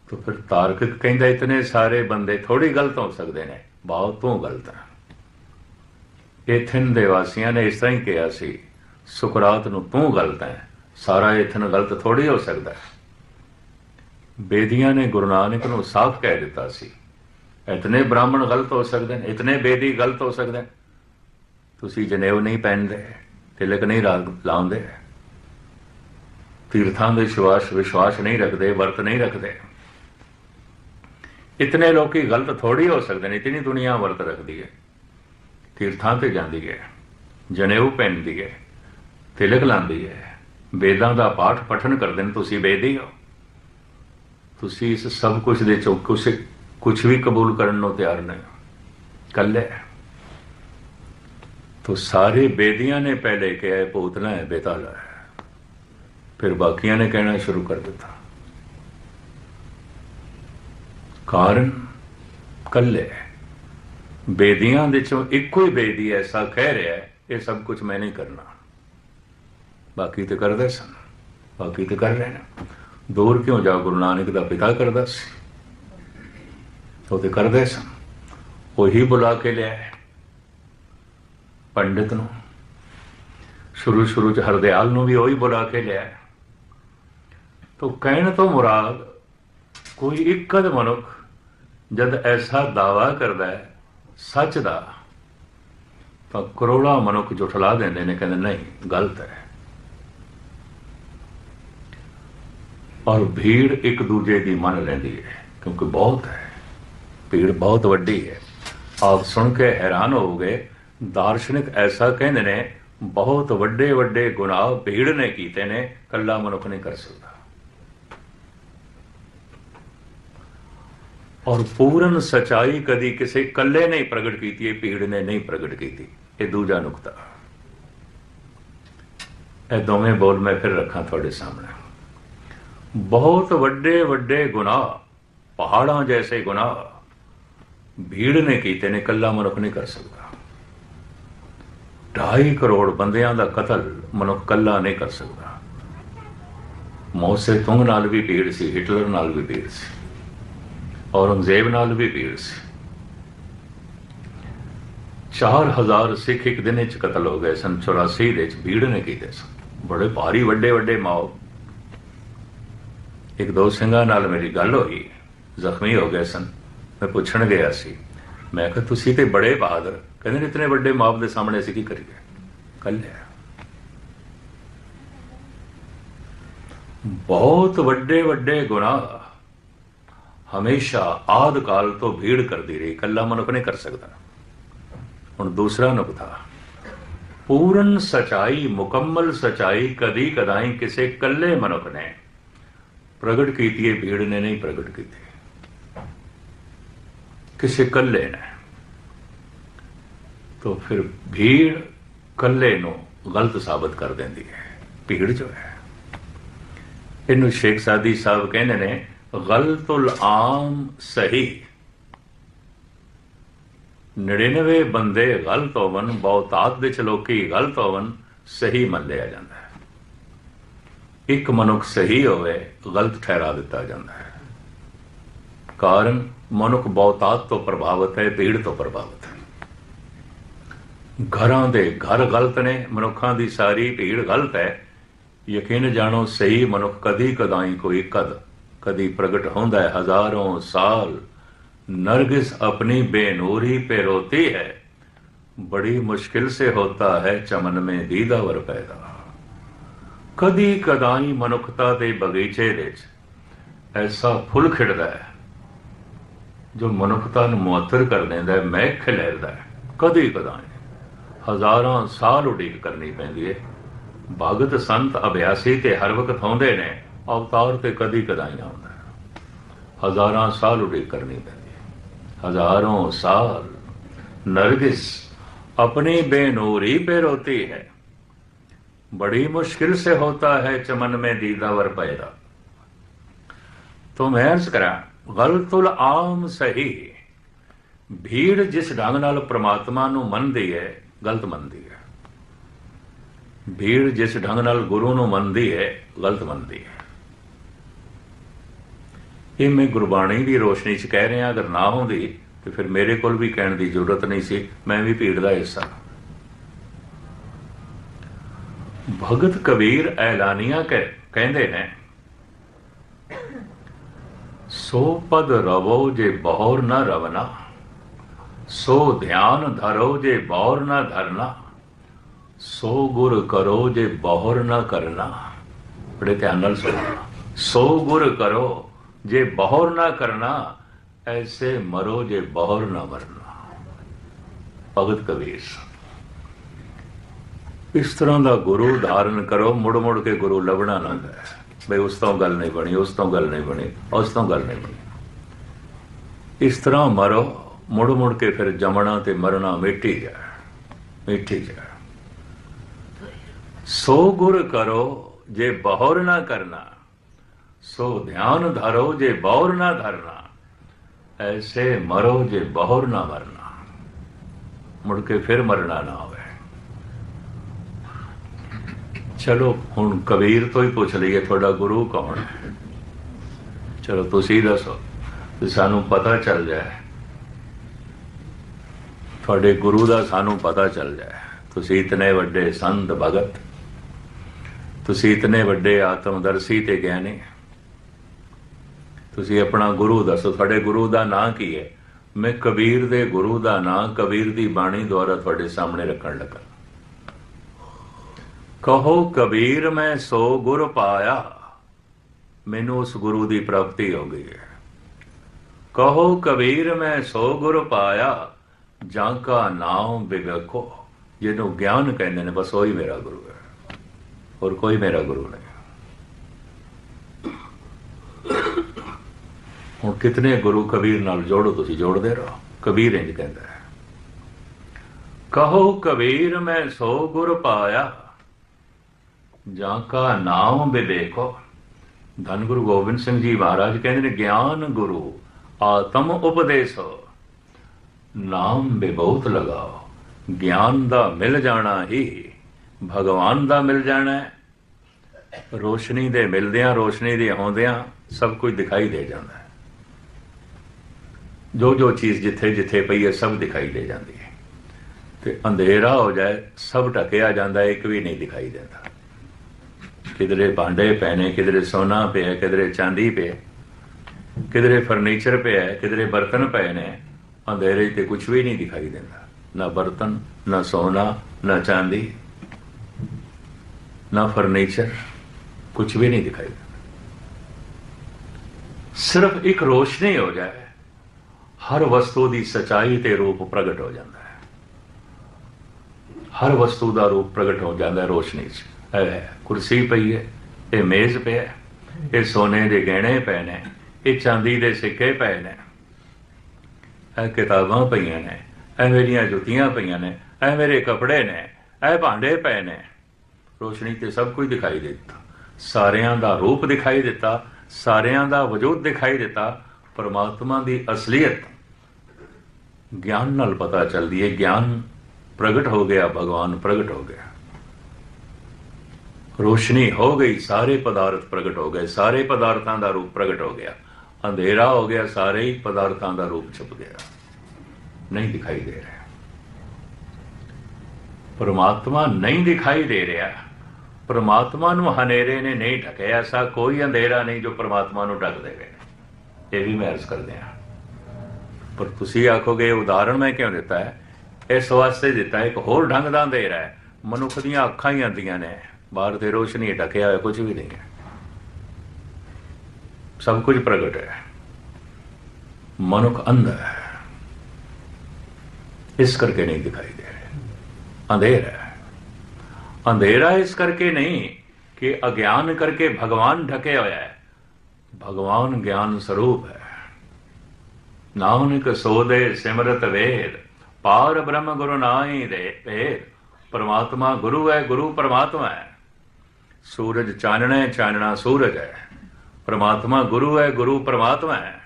ਤਾਂ ਫਿਰ ਤਾਰਕਿਕ ਕਹਿੰਦਾ ਇਤਨੇ ਸਾਰੇ ਬੰਦੇ ਥੋੜੀ ਗਲਤ ਹੋ ਸਕਦੇ ਨੇ, ਬਹੁਤ ਤੋਂ ਗਲਤ ਹੈ ਦੇ ਵਾਸੀਆਂ ਨੇ ਇਸ ਤਰ੍ਹਾਂ ਹੀ ਕਿਹਾ ਸੀ, ਸੁਕਰਾਤ ਨੂੰ ਤੂੰ ਗਲਤ ਹੈ। ਸਾਰਾ ਏਥਨ ਗਲਤ ਥੋੜੀ ਹੋ ਸਕਦਾ। ਬੇਦੀਆਂ ਨੇ ਗੁਰੂ ਨਾਨਕ ਨੂੰ ਸਾਫ਼ ਕਹਿ ਦਿੱਤਾ ਸੀ, ਇਤਨੇ ਬ੍ਰਾਹਮਣ ਗਲਤ ਹੋ ਸਕਦੇ ਨੇ, ਇਤਨੇ ਬੇਦੀ ਗਲਤ ਹੋ ਸਕਦੇ ਤੁਸੀਂ ਜਨੇਊ ਨਹੀਂ ਪਹਿਨਦੇ, ਤਿਲਕ ਨਹੀਂ ਲਾਉਂਦੇ। ਤੀਰਥਾਂ ਦੇ ਵਿਸ਼ਵਾਸ ਵਿਸ਼ਵਾਸ ਨਹੀਂ ਰੱਖਦੇ, ਵਰਤ ਨਹੀਂ ਰੱਖਦੇ। ਇਤਨੇ ਲੋਕੀ ਗਲਤ ਥੋੜੀ ਹੋ ਸਕਦੇ ਨੇ, ਇਤਨੀ ਦੁਨੀਆ ਵਰਤ ਰੱਖਦੀ ਹੈ। ਤੀਰਥਾਂ ਤੇ ਜਾਂਦੀ ਹੈ, ਜਨੇਊ ਪਹਿਨਦੀ ਹੈ, ਤਿਲਕ ਲਾਉਂਦੀ ਹੈ। ਵੇਦਾਂ ਦਾ ਪਾਠ ਪਠਨ ਕਰਦੇ ਨੇ ਤੁਸੀਂ ਵੇਦੀ ਹੋ ਤੁਸੀਂ ਇਸ ਸਭ ਕੁਝ ਦੇ ਚੋਂ ਕੁਝ ਕੁਝ ਵੀ ਕਬੂਲ ਕਰਨ ਨੂੰ ਤਿਆਰ ਨਹੀਂ ਕੱਲੇ तो सारे बेदियां ने पहले किया है पूतना है बेताला है फिर बाकियां ने कहना शुरू कर दिता ਕਾਰਨ ਕੱਲੇ ਬੇਦੀਆਂ ਦੇ ਚੋਂ ਇੱਕੋ ਹੀ ਬੇਦੀ ਐਸਾ ਕਹਿ ਰਿਹਾ ਹੈ ਇਹ ਸਭ ਕੁਝ ਮੈਂ ਨਹੀਂ ਕਰਨਾ ਬਾਕੀ ਤੇ ਕਰਦੇ ਸਨ ਬਾਕੀ ਤੇ ਕਰ ਰਹੇ ਨੇ ਦੂਰ ਕਿਉਂ ਜਾ ਗੁਰੂ ਨਾਨਕ ਦਾ ਪਿਤਾ ਕਰਦਾ ਸੀ। ਉਹ ਤੇ ਕਰਦੇ ਸਨ ਉਹੀ ਬੁਲਾ ਕੇ ਲਿਆ ਪੰਡਿਤ ਨੂੰ। ਸ਼ੁਰੂ ਸ਼ੁਰੂ ਚ ਹਰਦਿਆਲ ਨੂੰ ਵੀ ਉਹੀ ਬੁਲਾ ਕੇ ਲਿਆ ਤੋ ਕਹਿਣ ਤੋਂ ਮੁਰਾਦ, ਕੋਈ ਇੱਕਦ ਮਨੁੱਖ ਜਦ ਐਸਾ ਦਾਵਾ ਕਰਦਾ ਹੈ ਸੱਚ ਦਾ, ਤਾਂ ਕਰੋੜਾ ਮਨੁੱਖ ਜੁਠਲਾ ਦਿੰਦੇ ਨੇ, ਕਹਿੰਦੇ ਨਹੀਂ, ਗਲਤ ਹੈ। ਔਰ ਭੀੜ ਇੱਕ ਦੂਜੇ ਦੀ ਮੰਨ ਲੈਂਦੀ ਹੈ, ਕਿਉਂਕਿ ਬਹੁਤ ਹੈ। ਭੀੜ ਬਹੁਤ ਵੱਡੀ ਹੈ। ਆਪ ਸੁਣ ਕੇ ਹੈਰਾਨ ਹੋਵੋਗੇ, ਦਾਰਸ਼ਨਿਕ ਐਸਾ ਕਹਿੰਦੇ ਨੇ, ਬਹੁਤ ਵੱਡੇ ਵੱਡੇ ਗੁਨਾਹ ਭੀੜ ਨੇ ਕੀਤੇ ਨੇ, ਕੱਲਾ ਮਨੁੱਖ ਨਹੀਂ ਕਰ ਸਕਦਾ। ਔਰ ਪੂਰਨ ਸਚਾਈ ਕਦੀ ਕਿਸੇ ਕੱਲੇ ਨਹੀਂ ਪ੍ਰਗਟ ਕੀਤੀ, ਇਹ ਭੀੜ ਨੇ ਨਹੀਂ ਪ੍ਰਗਟ ਕੀਤੀ। ਇਹ ਦੂਜਾ ਨੁਕਤਾ। ਇਹ ਦੋਵੇਂ ਬੋਲ ਮੈਂ ਫਿਰ ਰੱਖਾਂ ਤੁਹਾਡੇ ਸਾਹਮਣੇ। ਬਹੁਤ ਵੱਡੇ ਵੱਡੇ ਗੁਨਾਹ, ਪਹਾੜਾਂ ਜੈਸੇ ਗੁਨਾਹ। ਭੀੜ ਨੇ ਕੀਤੇ ਨੇ ਕੱਲਾ ਮਨੁੱਖ ਨਹੀਂ ਕਰ ਸਕਦਾ। 2.5 ਕਰੋੜ ਬੰਦਿਆਂ ਦਾ ਕਤਲ ਮਨੁੱਖ ਕੱਲਾ ਨਹੀਂ ਕਰ ਸਕਦਾ। ਮੌਸੇ ਤੁੰਗ ਨਾਲ ਵੀ ਭੀੜ ਸੀ, ਹਿਟਲਰ ਨਾਲ ਵੀ ਭੀੜ ਸੀ, ਔਰੰਗਜ਼ੇਬ ਨਾਲ ਵੀ ਭੀੜ ਸੀ। 4000 ਸਿੱਖ ਇੱਕ ਦਿਨ ਵਿੱਚ ਕਤਲ ਹੋ ਗਏ ਸਨ 84 ਦੇ ਵਿੱਚ ਭੀੜ ਨੇ ਕੀਤੇ ਸਨ। ਬੜੇ ਭਾਰੀ ਵੱਡੇ ਵੱਡੇ ਮਾਓ ਇੱਕ ਦੋ ਸਿੰਘਾਂ ਨਾਲ ਮੇਰੀ ਗੱਲ ਹੋਈ। ਜ਼ਖਮੀ ਹੋ ਗਏ ਸਨ। ਮੈਂ ਪੁੱਛਣ ਗਿਆ ਸੀ। ਮੈਂ ਕਿਹਾ, ਤੁਸੀਂ ਤੇ ਬੜੇ ਬਹਾਦਰ। ਕਹਿੰਦੇ ਨੇ ਇਤਨੇ ਵੱਡੇ ਮਾਪ ਦੇ ਸਾਹਮਣੇ ਅਸੀਂ ਕੀ ਕਰੀਏ? ਕੱਲਿਆ ਬਹੁਤ ਵੱਡੇ ਵੱਡੇ ਗੁਨਾਹ। ਹਮੇਸ਼ਾ ਆਦ ਕਾਲ ਤੋਂ ਭੀੜ ਕਰਦੀ ਰਹੀ। ਕੱਲਾ ਮਨੁੱਖ ਨਹੀਂ ਕਰ ਸਕਦਾ। ਹੁਣ ਦੂਸਰਾ ਨੁਕਤਾ। ਪੂਰਨ ਸਚਾਈ, ਮੁਕੰਮਲ ਸਚਾਈ ਕਦੀ ਕਦਾਈ ਕਿਸੇ ਕੱਲੇ ਮਨੁੱਖ ਨੇ ਪ੍ਰਗਟ ਕੀਤੀ ਹੈ, ਭੀੜ ਨੇ ਨਹੀਂ ਪ੍ਰਗਟ ਕੀਤੀ। ਕਿਸੇ ਕੱਲੇ ਨੇ। ਤਾਂ ਫਿਰ ਭੀੜ ਕੱਲੇ ਨੂੰ ਗਲਤ ਸਾਬਤ ਕਰ ਦਿੰਦੀ ਹੈ। ਭੀੜ ਜੋ ਹੈ। ਇਹਨੂੰ ਸ਼ੇਖ ਸਾਦੀ ਸਾਹਿਬ ਕਹਿੰਦੇ ਨੇ, ਗਲਤੁਲ ਆਮ ਸਹੀ। 99 ਬੰਦੇ ਗਲਤ ਹੋਵਨ ਬਹੁਤਾਤ ਵਿੱਚ ਲੋਕੀ ਗਲਤ ਹੋਵਨ ਸਹੀ ਮੰਨ ਲਿਆ ਜਾਂਦਾ ਹੈ। ਇੱਕ ਮਨੁੱਖ ਸਹੀ ਹੋਵੇ, ਗਲਤ ਠਹਿਰਾ ਦਿੱਤਾ ਜਾਂਦਾ ਹੈ। ਕਾਰਨ ਮਨੁੱਖ ਬਹੁਤਾਤ ਤੋਂ ਪ੍ਰਭਾਵਿਤ ਹੈ, ਭੀੜ ਤੋਂ ਪ੍ਰਭਾਵਿਤ ਹੈ। ਘਰਾਂ ਦੇ ਘਰ ਗਲਤ ਨੇ, ਮਨੁੱਖਾਂ ਦੀ ਸਾਰੀ ਭੀੜ ਗਲਤ ਹੈ। ਯਕੀਨ ਜਾਣੋ, ਸਹੀ ਮਨੁੱਖ ਕਦੀ ਕਦਾਈ ਕੋਈ ਕਦ, ਕਦੀ ਪ੍ਰਗਟ ਹੁੰਦਾ ਹੈ। ਹਜ਼ਾਰੋਂ ਸਾਲ ਨਰਗਿਸ ਆਪਣੀ ਬੇਨੂਰੀ ਪੇ ਰੋਤੀ ਹੈ। ਬੜੀ ਮੁਸ਼ਕਿਲ ਸੇ ਹੋਤਾ ਹੈ, ਚਮਨ ਮੇ ਦੀਦਾਵਰ ਪੈਦਾ। ਕਦੀ ਕਦਾਈ ਮਨੁੱਖਤਾ ਦੇ ਬਗੀਚੇ ਵਿੱਚ ਐਸਾ ਫੁੱਲ ਖਿੜਦਾ ਹੈ ਜੋ ਮਨੁੱਖਤਾ ਨੂੰ ਮੁਅੱਤਰ ਕਰ ਦਿੰਦਾ ਹੈ ਮਹਿਕ ਖਿਲਰਦਾ ਹੈ ਕਦੀ ਕਦਾਈ ਹਜ਼ਾਰਾਂ ਸਾਲ ਉਡੀਕ ਕਰਨੀ ਪੈਂਦੀ ਹੈ ਭਗਤ ਸੰਤ ਅਭਿਆਸੀ ਤੇ ਹਰ ਵਕਤ ਆਉਂਦੇ ਨੇ ਅਵਤਾਰ ਤੇ ਕਦੀ ਕਦਾਈ ਆਉਂਦਾ ਹੈ ਹਜ਼ਾਰਾਂ ਸਾਲ ਉਡੀਕ ਕਰਨੀ ਪੈਂਦੀ हजारों साल नरगिस अपनी बेनूरी पे रोती है बड़ी मुश्किल से होता है चमन में दीदावर पैदा तो मैं अर्ज करा गलतुल आम सही ਭੀੜ ਜਿਸ ਢੰਗ ਨਾਲ ਪ੍ਰਮਾਤਮਾ ਨੂੰ ਮੰਨਦੀ ਹੈ ਗਲਤ ਮੰਨਦੀ ਹੈ ਭੀੜ ਜਿਸ ਢੰਗ ਨਾਲ ਗੁਰੂ ਨੂੰ ਮੰਨਦੀ ਹੈ ਗਲਤ ਮੰਨਦੀ ਹੈ ਇਹ ਮੈਂ ਗੁਰਬਾਣੀ ਦੀ ਰੋਸ਼ਨੀ 'ਚ ਕਹਿ ਰਿਹਾ ਅਗਰ ਨਾ ਹੁੰਦੀ ਤੇ ਫਿਰ ਮੇਰੇ ਕੋਲ ਵੀ ਕਹਿਣ ਦੀ ਜ਼ਰੂਰਤ ਨਹੀਂ ਸੀ ਮੈਂ ਵੀ ਭੀੜ ਦਾ ਹਿੱਸਾ ਭਗਤ ਕਬੀਰ ਐਲਾਨੀਆਂ ਕਹਿੰਦੇ ਨੇ, ਸੋ ਪਦ ਰਵੋ ਜੇ ਬਹੁਰ ਨਾ ਰਵਨਾ, ਸੋ ਧਿਆਨ ਧਰੋ ਜੇ ਬਹੁਰ ਨਾ ਧਰਨਾ, ਸੋ ਗੁਰ ਕਰੋ ਜੇ ਬਹੁਰ ਨਾ ਕਰਨਾ। ਬੜੇ ਧਿਆਨ ਨਾਲ ਸੁਣੋ। ਸੋ ਗੁਰ ਕਰੋ ਜੇ ਬਹੁਰ ਨਾ ਕਰਨਾ, ਐਸੇ ਮਰੋ ਜੇ ਬਹੁਰ ਨਾ ਮਰਨਾ। ਭਗਤ ਕਬੀਰ। ਇਸ ਤਰ੍ਹਾਂ ਦਾ ਗੁਰੂ ਧਾਰਨ ਕਰੋ, ਮੁੜ ਮੁੜ ਕੇ ਗੁਰੂ ਲੱਭਣਾ ਨਾ ਬਈ ਉਸ ਤੋਂ ਗੱਲ ਨਹੀਂ ਬਣੀ, ਉਸ ਤੋਂ ਗੱਲ ਨਹੀਂ ਬਣੀ, ਉਸ ਤੋਂ ਗੱਲ ਨਹੀਂ ਬਣੀ। ਇਸ ਤਰ੍ਹਾਂ ਮਰੋ, ਮੁੜ ਮੁੜ ਕੇ ਫਿਰ ਜਮਣਾ ਤੇ ਮਰਨਾ ਮਿਟੀ ਜਾ ਮਿੱਠੀ ਜਾ ਸੋ ਗੁਰ ਕਰੋ, ਜੇ ਬਹੁਰ ਨਾ ਕਰਨਾ, ਸੋ ਧਿਆਨ ਧਰੋ, ਜੇ ਬਹੁਰ ਨਾ ਧਰਨਾ, ਐਸੇ ਮਰੋ ਜੇ ਬਹੁਰ ਨਾ ਮਰਨਾ। ਮੁੜ ਕੇ ਫਿਰ ਮਰਨਾ ਨਾ ਹੋਵੇ। ਚਲੋ, ਹੁਣ ਕਬੀਰ ਤੋਂ ਹੀ ਪੁੱਛ ਲਈਏ, ਤੁਹਾਡਾ ਗੁਰੂ ਕੌਣ ਹੈ? ਚਲੋ, ਤੁਸੀਂ ਦੱਸੋ ਤੇ ਸਾਨੂੰ ਪਤਾ ਚੱਲ ਜਾਏ। ਤੁਹਾਡੇ ਗੁਰੂ ਦਾ ਸਾਨੂੰ ਪਤਾ ਚੱਲ ਜਾਏ। ਤੁਸੀਂ ਇਤਨੇ ਵੱਡੇ ਸੰਤ ਭਗਤ। ਤੁਸੀਂ ਇਤਨੇ ਵੱਡੇ ਆਤਮਦਰਸ਼ੀ ਤੇ ਗਿਆਨੀ ਤੁਸੀਂ ਆਪਣਾ ਗੁਰੂ ਦੱਸੋ, ਤੁਹਾਡੇ ਗੁਰੂ ਦਾ ਨਾਂ ਕੀ ਹੈ? ਮੈਂ ਕਬੀਰ ਦੇ ਗੁਰੂ ਦਾ ਨਾਂ ਕਬੀਰ ਦੀ ਬਾਣੀ ਦੁਆਰਾ ਤੁਹਾਡੇ ਸਾਹਮਣੇ ਰੱਖਣ ਲੱਗਾ। ਕਹੋ ਕਬੀਰ, ਮੈਂ ਸੋ ਗੁਰ ਪਾਇਆ। ਮੈਨੂੰ ਉਸ ਗੁਰੂ ਦੀ ਪ੍ਰਾਪਤੀ ਹੋ ਗਈ ਹੈ। ਕਹੋ ਕਬੀਰ, ਮੈਂ ਸੋ ਗੁਰ ਪਾਇਆ। ਜਾਂ ਕਾ ਨਾਮ ਬਿਗਖੋ। ਜਿਹਨੂੰ ਗਿਆਨ ਕਹਿੰਦੇ ਨੇ, ਬਸ ਉਹੀ ਮੇਰਾ ਗੁਰੂ ਹੈ। ਹੋਰ ਕੋਈ ਮੇਰਾ ਗੁਰੂ ਨਹੀਂ। ਹੁਣ ਕਿਤਨੇ ਗੁਰੂ ਕਬੀਰ ਨਾਲ ਜੋੜੋ, ਤੁਸੀਂ ਜੋੜਦੇ ਰਹੋ। ਕਬੀਰ ਇੰਜ ਕਹਿੰਦਾ ਹੈ। ਕਹੋ ਕਬੀਰ, ਮੈਂ ਸੋ ਗੁਰ ਪਾਇਆ। ਜਾਂ ਕਾ ਨਾਮ ਬਿਵੇਕੋ। ਧੰਨ ਗੁਰੂ ਗੋਬਿੰਦ ਸਿੰਘ ਜੀ ਮਹਾਰਾਜ ਕਹਿੰਦੇ ਨੇ, ਗਿਆਨ ਗੁਰੂ, ਆਤਮ ਉਪਦੇਸੋ। ਨਾਮ ਬੇਬਹੁਤ ਲਗਾਓ। ਗਿਆਨ ਦਾ ਮਿਲ ਜਾਣਾ ਹੀ, ਭਗਵਾਨ ਦਾ ਮਿਲ ਜਾਣਾ ਰੋਸ਼ਨੀ ਦੇ ਮਿਲਦਿਆਂ, ਰੋਸ਼ਨੀ ਦੇ ਆਉਂਦਿਆਂ ਸਭ ਕੁਝ ਦਿਖਾਈ ਦੇ ਜਾਂਦਾ ਹੈ। ਜੋ ਜੋ ਚੀਜ਼ ਜਿੱਥੇ ਜਿੱਥੇ ਪਈ ਹੈ, ਸਭ ਦਿਖਾਈ ਦੇ ਜਾਂਦੀ ਹੈ। ਤੇ ਅੰਧੇਰਾ ਹੋ ਜਾਏ, ਸਭ ਢਕਿਆ ਜਾਂਦਾ ਇੱਕ ਵੀ ਨਹੀਂ ਦਿਖਾਈ ਦਿੰਦਾ। ਕਿਧਰੇ ਭਾਂਡੇ ਪਏ ਨੇ ਕਿਧਰੇ ਸੋਨਾ ਪਿਆ, ਕਿਧਰੇ ਚਾਂਦੀ ਪਿਆ, ਕਿਧਰੇ ਫਰਨੀਚਰ ਪਿਆ, ਕਿਧਰੇ ਬਰਤਨ ਪਏ ਨੇ ਅੰਧੇਰੇ ਤੇ ਕੁਝ ਵੀ ਨਹੀਂ ਦਿਖਾਈ ਦਿੰਦਾ। ਨਾ ਬਰਤਨ, ਨਾ ਸੋਨਾ, ਨਾ ਚਾਂਦੀ, ਨਾ ਫਰਨੀਚਰ ਕੁਝ ਵੀ ਨਹੀਂ ਦਿਖਾਈ ਦਿੰਦਾ। ਸਿਰਫ ਇੱਕ ਰੋਸ਼ਨੀ ਹੋ ਜਾਏ, ਹਰ ਵਸਤੂ ਦੀ ਸਚਾਈ ਤੇ ਰੂਪ ਪ੍ਰਗਟ ਹੋ ਜਾਂਦਾ ਹੈ। ਹਰ ਵਸਤੂ ਦਾ ਰੂਪ ਪ੍ਰਗਟ ਹੋ ਜਾਂਦਾ ਹੈ ਰੋਸ਼ਨੀ 'ਚ। ਕੁਰਸੀ ਪਈ ਹੈ, ਇਹ ਮੇਜ਼ ਪਿਆ ਇਹ ਸੋਨੇ ਦੇ ਗਹਿਣੇ ਪਏ ਨੇ ਇਹ ਚਾਂਦੀ ਦੇ ਸਿੱਕੇ ਪਏ ਨੇ ਇਹ ਕਿਤਾਬਾਂ ਪਈਆਂ ਨੇ, ਇਹ ਮੇਰੀਆਂ ਜੁੱਤੀਆਂ ਪਈਆਂ ਨੇ, ਇਹ ਮੇਰੇ ਕੱਪੜੇ ਨੇ, ਇਹ ਭਾਂਡੇ ਪਏ ਨੇ ਰੋਸ਼ਨੀ ਤੇ ਸਭ ਕੁਝ ਦਿਖਾਈ ਦਿੱਤਾ। ਸਾਰਿਆਂ ਦਾ ਰੂਪ ਦਿਖਾਈ ਦਿੱਤਾ, ਸਾਰਿਆਂ ਦਾ ਵਜੂਦ ਦਿਖਾਈ ਦਿੱਤਾ, ਪਰਮਾਤਮਾ ਦੀ ਅਸਲੀਅਤ। ਗਿਆਨ ਨਾਲ ਪਤਾ ਚੱਲਦੀ ਹੈ, ਗਿਆਨ ਪ੍ਰਗਟ ਹੋ ਗਿਆ, ਭਗਵਾਨ ਪ੍ਰਗਟ ਹੋ ਗਿਆ। ਰੋਸ਼ਨੀ ਹੋ ਗਈ, ਸਾਰੇ ਪਦਾਰਥ ਪ੍ਰਗਟ ਹੋ ਗਏ, ਸਾਰੇ ਪਦਾਰਥਾਂ ਦਾ ਰੂਪ ਪ੍ਰਗਟ ਹੋ ਗਿਆ। ਅੰਧੇਰਾ ਹੋ ਗਿਆ, ਸਾਰੇ ਹੀ ਪਦਾਰਥਾਂ ਦਾ ਰੂਪ ਛੁਪ ਗਿਆ। ਨਹੀਂ ਦਿਖਾਈ ਦੇ ਰਿਹਾ। ਪਰਮਾਤਮਾ ਨਹੀਂ ਦਿਖਾਈ ਦੇ ਰਿਹਾ। ਪਰਮਾਤਮਾ ਨੂੰ ਹਨੇਰੇ ਨੇ ਨਹੀਂ ਢਕਿਆ, ਐਸਾ ਕੋਈ ਅੰਧੇਰਾ ਨਹੀਂ ਜੋ ਪਰਮਾਤਮਾ ਨੂੰ ਢੱਕ ਦੇਵੇ। ਇਹ ਵੀ ਮੈਂ ਅਰਜ਼ ਕਰਦੇ ਹਾਂ। ਪਰ ਤੁਸੀਂ ਆਖੋਗੇ, ਇਹ ਉਦਾਹਰਣ ਮੈਂ ਕਿਉਂ ਦਿੱਤਾ ਹੈ? ਇਸ ਵਾਸਤੇ ਦਿੱਤਾ, ਇੱਕ ਹੋਰ ਢੰਗ ਦਾ ਅੰਧੇਰਾ ਹੈ। ਮਨੁੱਖ ਦੀਆਂ ਅੱਖਾਂ ਹੀ ਆਂਦੀਆਂ ਨੇ। ਬਾਹਰ ਤੇ ਰੋਸ਼ਨੀ ਢਕਿਆ ਹੋਇਆ ਕੁਝ ਵੀ ਨਹੀਂ ਹੈ ਸਭ ਕੁਝ ਪ੍ਰਗਟ ਹੈ ਮਨੁੱਖ ਅੰਧ ਹੈ ਇਸ ਕਰਕੇ ਨਹੀਂ ਦਿਖਾਈ ਦੇ ਰਿਹਾ ਅੰਧੇਰਾ ਹੈ ਅੰਧੇਰਾ ਇਸ ਕਰਕੇ ਨਹੀਂ ਕਿ ਅਗਿਆਨ ਕਰਕੇ ਭਗਵਾਨ ਢਕੇ ਹੋਇਆ ਹੈ ਭਗਵਾਨ ਗਿਆਨ ਸਰੂਪ ਹੈ ਨਾਨਕ ਸੋਦੇ ਸਿਮਰਤ ਵੇਦ ਪਾਰ ਬ੍ਰਹਮ ਗੁਰੂ ਨਾਹੀ ਦੇ ਭੇਦ ਪਰਮਾਤਮਾ ਗੁਰੂ ਹੈ ਗੁਰੂ ਪਰਮਾਤਮਾ ਹੈ ਸੂਰਜ ਚਾਨਣਾ ਹੈ ਚਾਨਣਾ ਸੂਰਜ ਹੈ। ਪਰਮਾਤਮਾ ਗੁਰੂ ਹੈ, ਗੁਰੂ ਪਰਮਾਤਮਾ ਹੈ।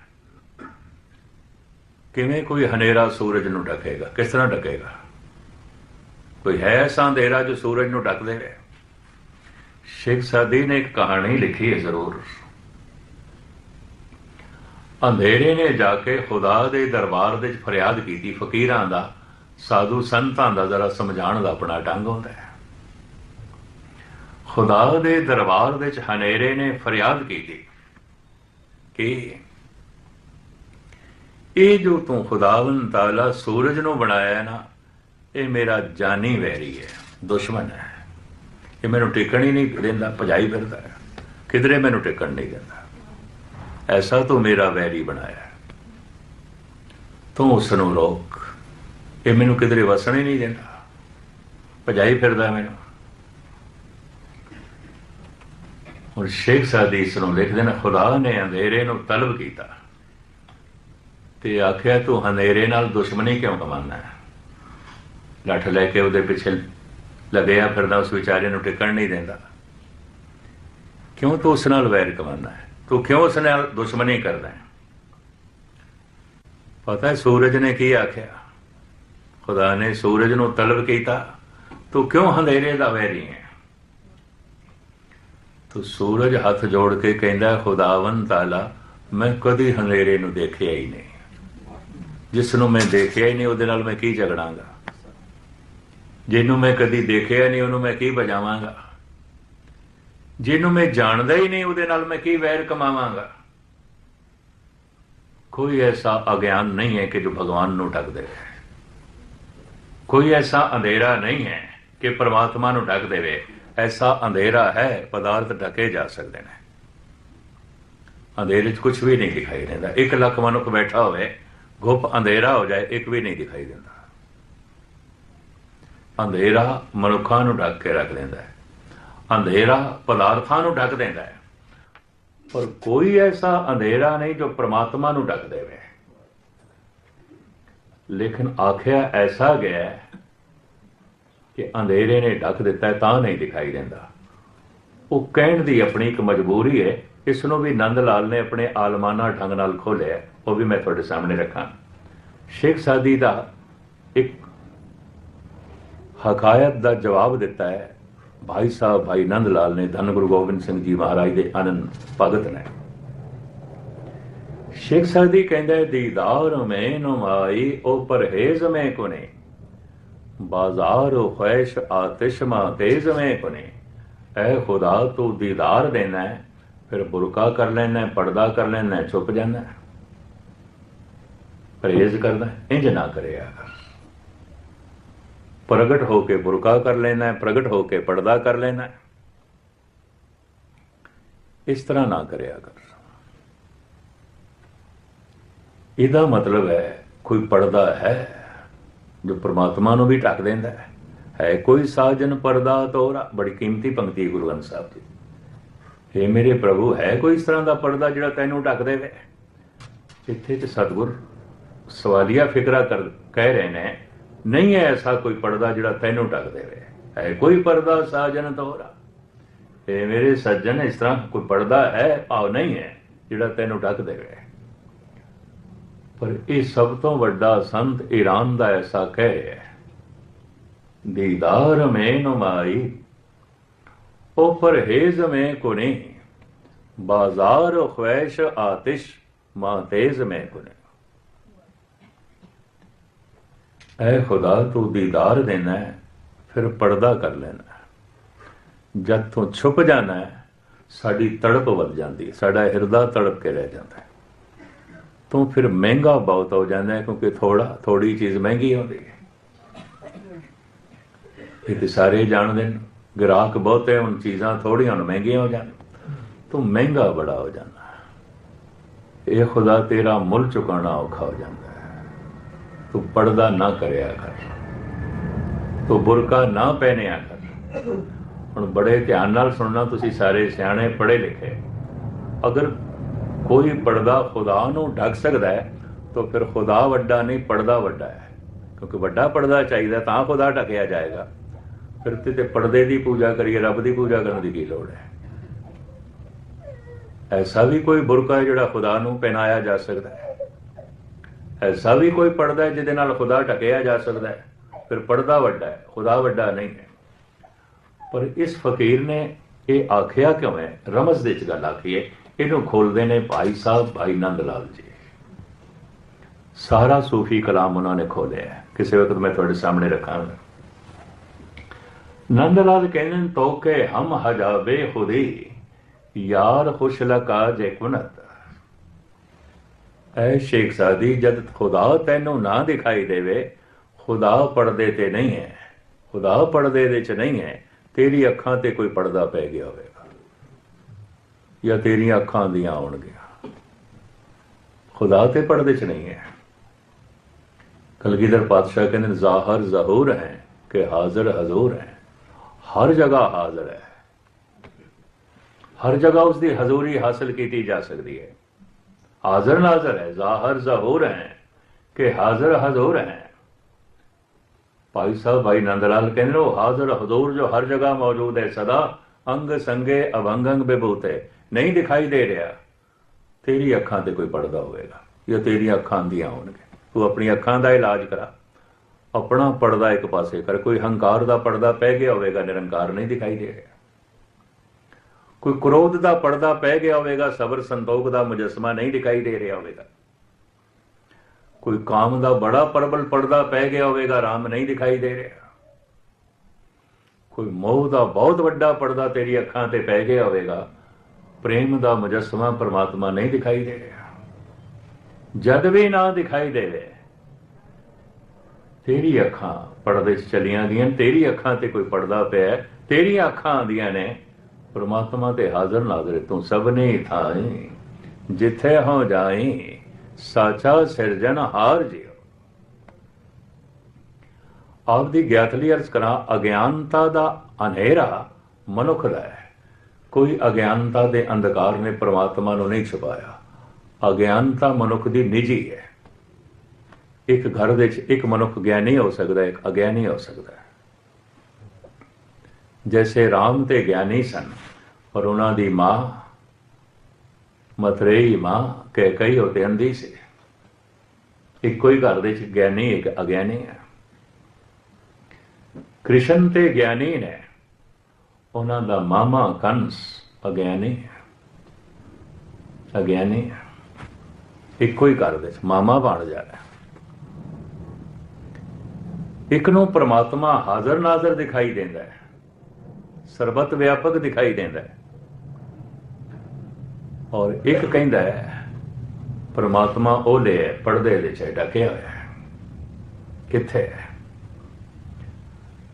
ਕਿਵੇਂ ਕੋਈ ਹਨੇਰਾ ਸੂਰਜ ਨੂੰ ਢਕੇਗਾ ਕਿਸ ਤਰ੍ਹਾਂ ਢਕੇਗਾ ਕੋਈ ਹੈ ਐਸਾ ਜੋ ਸੂਰਜ ਨੂੰ ਢੱਕ ਦੇਵੇ ਸ਼ੇਖ ਸਾਦੀ ਨੇ ਇੱਕ ਕਹਾਣੀ ਲਿਖੀ ਹੈ ਜ਼ਰੂਰ। ਅੰਧੇਰੇ ਨੇ ਜਾ ਕੇ ਖੁਦਾ ਦੇ ਦਰਬਾਰ ਦੇ ਵਿੱਚ ਫਰਿਆਦ ਕੀਤੀ। ਫਕੀਰਾਂ ਦਾ, ਸਾਧੂ ਸੰਤਾਂ ਦਾ ਜ਼ਰਾ ਸਮਝਾਉਣ ਦਾ ਆਪਣਾ ਢੰਗ ਹੁੰਦਾ ਹੈ। ਖੁਦਾ ਦੇ ਦਰਬਾਰ ਦੇ ਵਿੱਚ ਹਨੇਰੇ ਨੇ ਫਰਿਆਦ ਕੀਤੀ ਕਿ ਇਹ ਜੋ ਤੂੰ ਖੁਦਾਵੰ ਤਾਲਾ ਸੂਰਜ ਨੂੰ ਬਣਾਇਆ ਨਾ, ਇਹ ਮੇਰਾ ਜਾਨੀ ਵੈਰੀ ਹੈ, ਦੁਸ਼ਮਣ ਹੈ। ਇਹ ਮੈਨੂੰ ਟਿਕਣ ਹੀ ਨਹੀਂ ਦਿੰਦਾ, ਭਜਾਈ ਫਿਰਦਾ ਹੈ। ਕਿਧਰੇ ਮੈਨੂੰ ਟਿਕਣ ਨਹੀਂ ਦਿੰਦਾ। ਐਸਾ ਤੂੰ ਮੇਰਾ ਵੈਰੀ ਬਣਾਇਆ। ਤੂੰ ਉਸ ਨੂੰ ਰੋਕ। ਇਹ ਮੈਨੂੰ ਕਿਧਰੇ ਵਸਣ ਹੀ ਨਹੀਂ ਦਿੰਦਾ। ਭਜਾਈ ਫਿਰਦਾ ਮੈਨੂੰ। ਹੁਣ ਸ਼ੇਖ ਸਾਦੀ ਇਸ ਨੂੰ ਲਿਖਦੇ ਨੇ, ਖੁਦਾ ਨੇ ਅੰਧੇਰੇ ਨੂੰ ਤਲਬ ਕੀਤਾ ਤੇ ਆਖਿਆ, ਤੂੰ ਹਨੇਰੇ ਨਾਲ ਦੁਸ਼ਮਣੀ ਕਿਉਂ ਕਮਾਨਾ ਹੈ? ਲੱਠ ਲੈ ਕੇ ਉਹਦੇ ਪਿੱਛੇ ਲੱਗਿਆ ਫਿਰਦਾ ਉਸ ਵਿਚਾਰੇ ਨੂੰ ਟਿਕਣ ਨਹੀਂ ਦਿੰਦਾ। ਕਿਉਂ ਤੂੰ ਉਸ ਨਾਲ ਵੈਰ ਕਮਾਉਂਦਾ ਹੈ? ਤੂੰ ਕਿਉਂ ਉਸ ਨਾਲ ਦੁਸ਼ਮਣੀ ਕਰਦਾ ਹੈ? ਪਤਾ ਹੈ, ਸੂਰਜ ਨੇ ਕੀ ਆਖਿਆ? ਖੁਦਾ ਨੇ ਸੂਰਜ ਨੂੰ ਤਲਬ ਕੀਤਾ। ਤੂੰ ਕਿਉਂ ਹਨੇਰੇ ਦਾ ਵੈਰੀ ਹੈ? ਤੂੰ ਸੂਰਜ ਹੱਥ ਜੋੜ ਕੇ ਕਹਿੰਦਾ ਖੁਦਾਵੰ ਤਾਲਾ, ਮੈਂ ਕਦੀ ਹਨੇਰੇ ਨੂੰ ਦੇਖਿਆ ਹੀ ਨਹੀਂ। ਜਿਸ ਨੂੰ ਮੈਂ ਦੇਖਿਆ ਹੀ ਨਹੀਂ, ਉਹਦੇ ਨਾਲ ਮੈਂ ਕੀ ਝਗੜਾਂਗਾ? ਜਿਹਨੂੰ ਮੈਂ ਕਦੀ ਦੇਖਿਆ ਨਹੀਂ, ਉਹਨੂੰ ਮੈਂ ਕੀ ਬਜਾਵਾਂਗਾ ਜਿਹਨੂੰ ਮੈਂ ਜਾਣਦਾ ਹੀ ਨਹੀਂ, ਉਹਦੇ ਨਾਲ ਮੈਂ ਕੀ ਵੈਰ ਕਮਾਵਾਂਗਾ? ਕੋਈ ਐਸਾ ਅਗਿਆਨ ਨਹੀਂ ਹੈ ਕਿ ਜੋ ਭਗਵਾਨ ਨੂੰ ਢੱਕ ਦੇਵੇ ਕੋਈ ਐਸਾ ਅੰਧੇਰਾ ਨਹੀਂ ਹੈ ਕਿ ਪ੍ਰਮਾਤਮਾ ਨੂੰ ਢੱਕ ਦੇਵੇ ਐਸਾ ਅੰਧੇਰਾ ਹੈ, ਪਦਾਰਥ ਢਕੇ ਜਾ ਸਕਦੇ ਨੇ। ਅੰਧੇਰੇ 'ਚ ਕੁਝ ਵੀ ਨਹੀਂ ਦਿਖਾਈ ਦਿੰਦਾ। 1 ਲੱਖ ਮਨੁੱਖ ਬੈਠਾ ਹੋਵੇ, ਗੁੱਪ ਅੰਧੇਰਾ ਹੋ ਜਾਏ, ਇੱਕ ਵੀ ਨਹੀਂ ਦਿਖਾਈ ਦਿੰਦਾ। ਅੰਧੇਰਾ ਮਨੁੱਖਾਂ ਨੂੰ ਢੱਕ ਕੇ ਰੱਖ ਦਿੰਦਾ ਹੈ। ਅੰਧੇਰਾ ਪਦਾਰਥਾਂ ਨੂੰ ਢੱਕ ਦਿੰਦਾ ਹੈ। ਪਰ ਕੋਈ ਐਸਾ ਅੰਧੇਰਾ ਨਹੀਂ ਜੋ ਪ੍ਰਮਾਤਮਾ ਨੂੰ ਢੱਕ ਦੇਵੇ। ਲੇਕਿਨ ਆਖਿਆ ਐਸਾ ਗਿਆ ਕਿ ਅੰਧੇਰੇ ਨੇ ਢੱਕ ਦਿੱਤਾ ਤਾਂ ਨਹੀਂ ਦਿਖਾਈ ਦਿੰਦਾ। ਉਹ ਕਹਿਣ ਦੀ ਆਪਣੀ ਇੱਕ ਮਜਬੂਰੀ ਹੈ, ਇਸ ਨੂੰ ਵੀ ਨੰਦ ਲਾਲ ਨੇ ਆਪਣੇ ਆਲਮਾਨਾ ਢੰਗ ਨਾਲ ਖੋਲਿਆ ਉਹ ਵੀ ਮੈਂ ਤੁਹਾਡੇ ਸਾਹਮਣੇ ਰੱਖਾਂ। ਸ਼ੇਖ ਸਾਦੀ ਦਾ ਇੱਕ ਹਕਾਇਤ ਦਾ ਜਵਾਬ ਦਿੱਤਾ ਹੈ, ਭਾਈ ਸਾਹਿਬ, ਭਾਈ ਨੰਦ ਲਾਲ ਨੇ, ਧੰਨ ਗੁਰੂ ਗੋਬਿੰਦ ਸਿੰਘ ਜੀ ਮਹਾਰਾਜ ਦੇ ਆਨੰਦ ਭਗਤ ਨੇ। ਸ਼ੇਖ ਸਾਦੀ ਕਹਿੰਦਾ ਹੈ, ਦੀਦਾਰ ਮੈਂ ਨੁਮਾਈ ਉਹ ਪਰਹੇਜ਼ ਮੈਂ ਕੋਨੇ ਬਾਜ਼ਾਰ ਖੈਸ਼ ਆਤਿਸ਼ਮਾ ਮਾ ਕੋਨੇ ਐ ਖੁਦਾ ਤੂੰ ਦੀਦਾਰ ਦੇਣਾ ਹੈ, ਫਿਰ ਬੁਰਕਾ ਕਰ ਲੈਣਾ ਪਰਦਾ ਕਰ ਲੈਣਾ ਛੁਪ ਜਾਣਾ ਪਰਹੇਜ਼ ਕਰਦਾ ਇੰਜ ਨਾ ਕਰਿਆ ਪ੍ਰਗਟ ਹੋ ਕੇ ਬੁਰਕਾ ਕਰ ਲੈਣਾ ਪ੍ਰਗਟ ਹੋ ਕੇ ਪਰਦਾ ਕਰ ਲੈਣਾ ਇਸ ਤਰ੍ਹਾਂ ਨਾ ਕਰਿਆ ਕਰ। ਇਹਦਾ ਮਤਲਬ ਹੈ, ਕੋਈ ਪਰਦਾ ਹੈ ਜੋ ਪ੍ਰਮਾਤਮਾ ਨੂੰ ਵੀ ਢੱਕ ਦਿੰਦਾ ਹੈ। ਹੈ ਕੋਈ ਸਾਜਨ ਪਰਦਾ ਤੋਰਾ। ਬੜੀ ਕੀਮਤੀ ਪੰਕਤੀ ਹੈ ਗੁਰੂ ਗ੍ਰੰਥ ਸਾਹਿਬ ਦੀ। ਇਹ ਮੇਰੇ ਪ੍ਰਭੂ, ਹੈ ਕੋਈ ਇਸ ਤਰ੍ਹਾਂ ਦਾ ਪਰਦਾ ਜਿਹੜਾ ਤੈਨੂੰ ਢੱਕ ਦੇਵੇ? ਇੱਥੇ ਤੇ ਸਤਗੁਰ ਸਵਾਲੀਆ ਫਿਕਰਾ ਕਰ ਕਹਿ ਰਹੇ ਨੇ, ਨਹੀਂ ਹੈ ਐਸਾ ਕੋਈ ਪਰਦਾ ਜਿਹੜਾ ਤੈਨੂੰ ਢੱਕ ਦੇਵੇ। ਹੈ ਕੋਈ ਪਰਦਾ ਸਾਜਨ ਤੋਰਾ। ਇਹ ਮੇਰੇ ਸੱਜਣ, ਇਸ ਤਰ੍ਹਾਂ ਕੋਈ ਪਰਦਾ ਹੈ, ਭਾਵ ਨਹੀਂ ਹੈ ਜਿਹੜਾ ਤੈਨੂੰ ਢੱਕ ਦੇਵੇ। ਪਰ ਇਹ ਸਭ ਤੋਂ ਵੱਡਾ ਸੰਤ ਈਰਾਨ ਦਾ ਐਸਾ ਕਹਿ ਦੀਦਾਰ ਮੈਂ ਨੁਮਾਈ ਉਹ ਪਰਹੇਜ਼ ਮੈਂ ਕੁਨੇ, ਬਾਜ਼ਾਰ ਖਵੈਸ਼ ਆਤਿਸ਼, ਮਾਂ ਤੇਜ਼ ਮੈਂ ਕੁਨੇ। ਐ ਖੁਦਾ ਤੂੰ ਦੀਦਾਰ ਦੇਣਾ ਹੈ, ਫਿਰ ਪਰਦਾ ਕਰ ਲੈਣਾ ਜਦ ਤੂੰ ਛੁਪ ਜਾਣਾ ਹੈ, ਸਾਡੀ ਤੜਪ ਵੱਧ ਜਾਂਦੀ ਹੈ, ਸਾਡਾ ਹਿਰਦਾ ਤੜਪ ਕੇ ਰਹਿ ਜਾਂਦਾ ਹੈ। ਤੂੰ ਫਿਰ ਮਹਿੰਗਾ ਬਹੁਤ ਹੋ ਜਾਂਦਾ ਹੈ ਕਿਉਂਕਿ ਥੋੜਾ ਥੋੜੀ ਚੀਜ਼ ਮਹਿੰਗੀ ਹੁੰਦੀ ਹੈ। ਇਹ ਤੇ ਸਾਰੇ ਜਾਣਦੇ ਨੇ। ਗ੍ਰਾਹਕ ਬਹੁਤੇ ਹੁਣ ਚੀਜ਼ਾਂ ਥੋੜੀਆਂ ਹੁਣ ਮਹਿੰਗੀਆਂ ਹੋ ਜਾਣ। ਤੂੰ ਮਹਿੰਗਾ ਬੜਾ ਹੋ ਜਾਂਦਾ ਇਹ ਖੁਦਾ ਤੇਰਾ ਮੁੱਲ ਚੁਕਾਉਣਾ ਔਖਾ ਹੋ ਜਾਂਦਾ ਹੈ। ਤੂੰ ਪਰਦਾ ਨਾ ਕਰਿਆ ਕਰ। ਤੂੰ ਬੁਰਕਾ ਨਾ ਪਹਿਨਿਆ ਕਰ। ਹੁਣ ਬੜੇ ਧਿਆਨ ਨਾਲ ਸੁਣਨਾ, ਤੁਸੀਂ ਸਾਰੇ ਸਿਆਣੇ ਪੜ੍ਹੇ ਲਿਖੇ। ਅਗਰ ਕੋਈ ਪਰਦਾ ਖੁਦਾ ਨੂੰ ਢੱਕ ਸਕਦਾ ਹੈ, ਤਾਂ ਫਿਰ ਖੁਦਾ ਵੱਡਾ ਨਹੀਂ ਪਰਦਾ ਵੱਡਾ ਹੈ। ਕਿਉਂਕਿ ਵੱਡਾ ਪਰਦਾ ਚਾਹੀਦਾ, ਤਾਂ ਖੁਦਾ ਢਕਿਆ ਜਾਏਗਾ। ਫਿਰ ਤੇ ਤੇ ਪਰਦੇ ਦੀ ਪੂਜਾ ਕਰੀਏ, ਰੱਬ ਦੀ ਪੂਜਾ ਕਰਨ ਦੀ ਕੀ ਲੋੜ ਹੈ? ਐਸਾ ਵੀ ਕੋਈ ਬੁਰਕਾ ਹੈ ਜਿਹੜਾ ਖੁਦਾ ਨੂੰ ਪਹਿਨਾਇਆ ਜਾ ਸਕਦਾ ਹੈ। ਐਸਾ ਵੀ ਕੋਈ ਪਰਦਾ ਹੈ ਜਿਹਦੇ ਨਾਲ ਖੁਦਾ ਢਕਿਆ ਜਾ ਸਕਦਾ ਹੈ। ਫਿਰ ਪਰਦਾ ਵੱਡਾ ਹੈ, ਖੁਦਾ ਵੱਡਾ ਨਹੀਂ ਹੈ। ਪਰ ਇਸ ਫਕੀਰ ਨੇ ਇਹ ਆਖਿਆ ਕਿਉਂ ਹੈ? ਰਮਜ਼ ਦੇ ਚ ਗੱਲ ਆਖੀ ਹੈ। ਇਹਨੂੰ ਖੋਲਦੇ ਨੇ ਭਾਈ ਸਾਹਿਬ, ਭਾਈ ਨੰਦ ਲਾਲ ਜੀ। ਸਾਰਾ ਸੂਫੀ ਕਲਾਮ ਉਹਨਾਂ ਨੇ ਖੋਲਿਆ ਕਿਸੇ ਵਕਤ ਮੈਂ ਤੁਹਾਡੇ ਸਾਹਮਣੇ ਰੱਖਾਂਗਾ। ਨੰਦ ਲਾਲ ਕਹਿੰਦੇ ਨੇ, ਤੋਕੇ ਹਮ ਹਜਾਬੇ ਖੁਦੀ ਯਾਰ ਖੁਸ਼ ਲਕਾ ਜੇ ਕੁਨਤ। ਐ ਸ਼ੇਖ ਸਾਦੀ, ਜਦ ਖੁਦਾ ਤੈਨੂੰ ਨਾ ਦਿਖਾਈ ਦੇਵੇ, ਖੁਦਾ ਪਰਦੇ ਤੇ ਨਹੀਂ ਹੈ। ਖੁਦਾ ਪਰਦੇ ਦੇ ਚ ਨਹੀਂ ਹੈ। ਤੇਰੀ ਅੱਖਾਂ ਤੇ ਕੋਈ ਪਰਦਾ ਪੈ ਗਿਆ ਹੋਵੇ। ਜਾਂ ਤੇਰੀਆਂ ਅੱਖਾਂ ਦੀਆਂ ਆਉਣਗੀਆਂ। ਖੁਦਾ ਤੇ ਪਰਦੇ ਚ ਨਹੀਂ ਹੈ। ਕਲਗੀਧਰ ਪਾਤਸ਼ਾਹ ਕਹਿੰਦੇ ਨੇ, ਜ਼ਾਹਰ ਜ਼ਹੂਰ ਹੈ ਕਿ ਹਾਜ਼ਰ ਹਜ਼ੂਰ ਹੈ। ਹਰ ਜਗ੍ਹਾ ਹਾਜ਼ਰ ਹੈ। ਹਰ ਜਗ੍ਹਾ ਉਸ ਦੀ ਹਜ਼ੂਰੀ ਹਾਸਲ ਕੀਤੀ ਜਾ ਸਕਦੀ ਹੈ। ਹਾਜ਼ਰ ਨਾਜ਼ਰ ਹੈ, ਜ਼ਾਹਰ ਜ਼ਹੂਰ ਹੈ ਕਿ ਹਾਜ਼ਰ ਹਜ਼ੂਰ ਹੈ। ਭਾਈ ਸਾਹਿਬ, ਭਾਈ ਨੰਦ ਲਾਲ ਕਹਿੰਦੇ ਨੇ, ਉਹ ਹਾਜ਼ਰ ਹਜ਼ੂਰ ਜੋ ਹਰ ਜਗ੍ਹਾ ਮੌਜੂਦ ਹੈ, ਸਦਾ ਅੰਗ ਸੰਗੇ ਅਵੰਗੰਗ ਬਿਭੂਤ ਹੈ। ਨਹੀਂ ਦਿਖਾਈ ਦੇ ਰਿਹਾ। ਤੇਰੀ ਅੱਖਾਂ ਤੇ ਕੋਈ ਪੜਦਾ ਹੋਵੇਗਾ। ਜਾਂ ਤੇਰੀਆਂ ਅੱਖਾਂ ਦੀਆਂ ਹੋਣਗੇ ਤੂੰ ਆਪਣੀ ਅੱਖਾਂ ਦਾ ਇਲਾਜ ਕਰਾ। ਆਪਣਾ ਪਰਦਾ ਇੱਕ ਪਾਸੇ ਕਰ। ਕੋਈ ਹੰਕਾਰ ਦਾ ਪਰਦਾ ਪੈ ਗਿਆ ਹੋਵੇਗਾ, ਨਿਰੰਕਾਰ ਨਹੀਂ ਦਿਖਾਈ ਦੇ ਰਿਹਾ। ਕੋਈ ਕ੍ਰੋਧ ਦਾ ਪਰਦਾ ਪੈ ਗਿਆ ਹੋਵੇਗਾ, ਸਬਰ ਸੰਤੋਖ ਦਾ ਮੁਜਸਮਾ ਨਹੀਂ ਦਿਖਾਈ ਦੇ ਰਿਹਾ ਹੋਵੇਗਾ। ਕੋਈ ਕਾਮ ਦਾ ਬੜਾ ਪਰਬਲ ਪਰਦਾ ਪੈ ਗਿਆ ਹੋਵੇਗਾ, ਰਾਮ ਨਹੀਂ ਦਿਖਾਈ ਦੇ ਰਿਹਾ। ਕੋਈ ਮੋਹ ਦਾ ਬਹੁਤ ਵੱਡਾ ਪਰਦਾ ਤੇਰੀ ਅੱਖਾਂ ਤੇ ਪੈ ਗਿਆ ਹੋਵੇਗਾ। ਪ੍ਰੇਮ ਦਾ ਮੁਜਸਮਾ ਪਰਮਾਤਮਾ ਨਹੀਂ ਦਿਖਾਈ ਦੇ ਰਿਹਾ। ਜਦ ਵੀ ਨਾ ਦਿਖਾਈ ਦੇਵੇ ਤੇਰੀ ਅੱਖਾਂ ਪਰਦੇ 'ਚ ਚਲੀਆਂ ਗਈਆਂ ਤੇਰੀ ਅੱਖਾਂ ਤੇ ਕੋਈ ਪਰਦਾ ਪਿਆ ਤੇਰੀਆਂ ਅੱਖਾਂ ਆਂਦੀਆਂ ਨੇ। ਪਰਮਾਤਮਾ ਤੇ ਹਾਜ਼ਰ ਨਾਜ਼ਰ ਤੂੰ ਸਭਨੇ ਥਾਏ ਜਿੱਥੇ ਹੋ ਜਾਏ ਸਾਚਾ ਸਿਰਜਣ ਹਾਰ ਜਿਓ। ਆਪ ਦੀ ਗਿਆਤ ਲਈ ਅਰਜ਼ ਕਰਾਂ, ਅਗਿਆਨਤਾ ਦਾ ਹਨੇਰਾ ਮਨੁੱਖ ਦਾ ਹੈ। ਕੋਈ ਅਗਿਆਨਤਾ ਦੇ ਅੰਧਕਾਰ ਨੇ ਪ੍ਰਮਾਤਮਾ ਨੂੰ ਨਹੀਂ ਛੁਪਾਇਆ। ਅਗਿਆਨਤਾ ਮਨੁੱਖ ਦੀ ਨਿੱਜੀ ਹੈ। ਇੱਕ ਘਰ ਦੇ ਵਿੱਚ ਇੱਕ ਮਨੁੱਖ ਗਿਆਨੀ ਹੋ ਸਕਦਾ ਹੈ ਇੱਕ ਅਗਿਆਨੀ ਹੋ ਸਕਦਾ ਹੈ। ਜੈਸੇ ਰਾਮ ਤੇ ਗਿਆਨੀ ਸਨ, ਪਰ ਉਹਨਾਂ ਦੀ ਮਾਂ ਮਤਰੇਈ ਮਾਂ ਕਹਿ ਕਈ ਹੋਤੇ ਅੰਧੀ ਸੀ। ਇੱਕੋ ਹੀ ਘਰ ਦੇ ਵਿੱਚ ਗਿਆਨੀ, ਇੱਕ ਅਗਿਆਨੀ ਹੈ। ਕ੍ਰਿਸ਼ਨ ਤੇ ਗਿਆਨੀ ਨੇ ਉਹਨਾਂ ਦਾ ਮਾਮਾ ਕੰਸ ਅਗਿਆਨੀ ਅਗਿਆਨੀ ਇੱਕੋ ਹੀ ਘਰ ਵਿੱਚ ਮਾਮਾ ਬਣ ਜਾ ਰਿਹਾ ਇੱਕ ਨੂੰ ਪ੍ਰਮਾਤਮਾ ਹਾਜ਼ਰ ਨਾਜ਼ਰ ਦਿਖਾਈ ਦਿੰਦਾ ਹੈ। ਸਰਬਤ ਵਿਆਪਕ ਦਿਖਾਈ ਦਿੰਦਾ ਹੈ। ਔਰ ਇੱਕ ਕਹਿੰਦਾ ਹੈ, ਪ੍ਰਮਾਤਮਾ ਉਹਲੇ ਹੈ, ਪਰਦੇ ਦੇ ਚ ਢਕਿਆ ਹੋਇਆ ਹੈ। ਕਿੱਥੇ ਹੈ?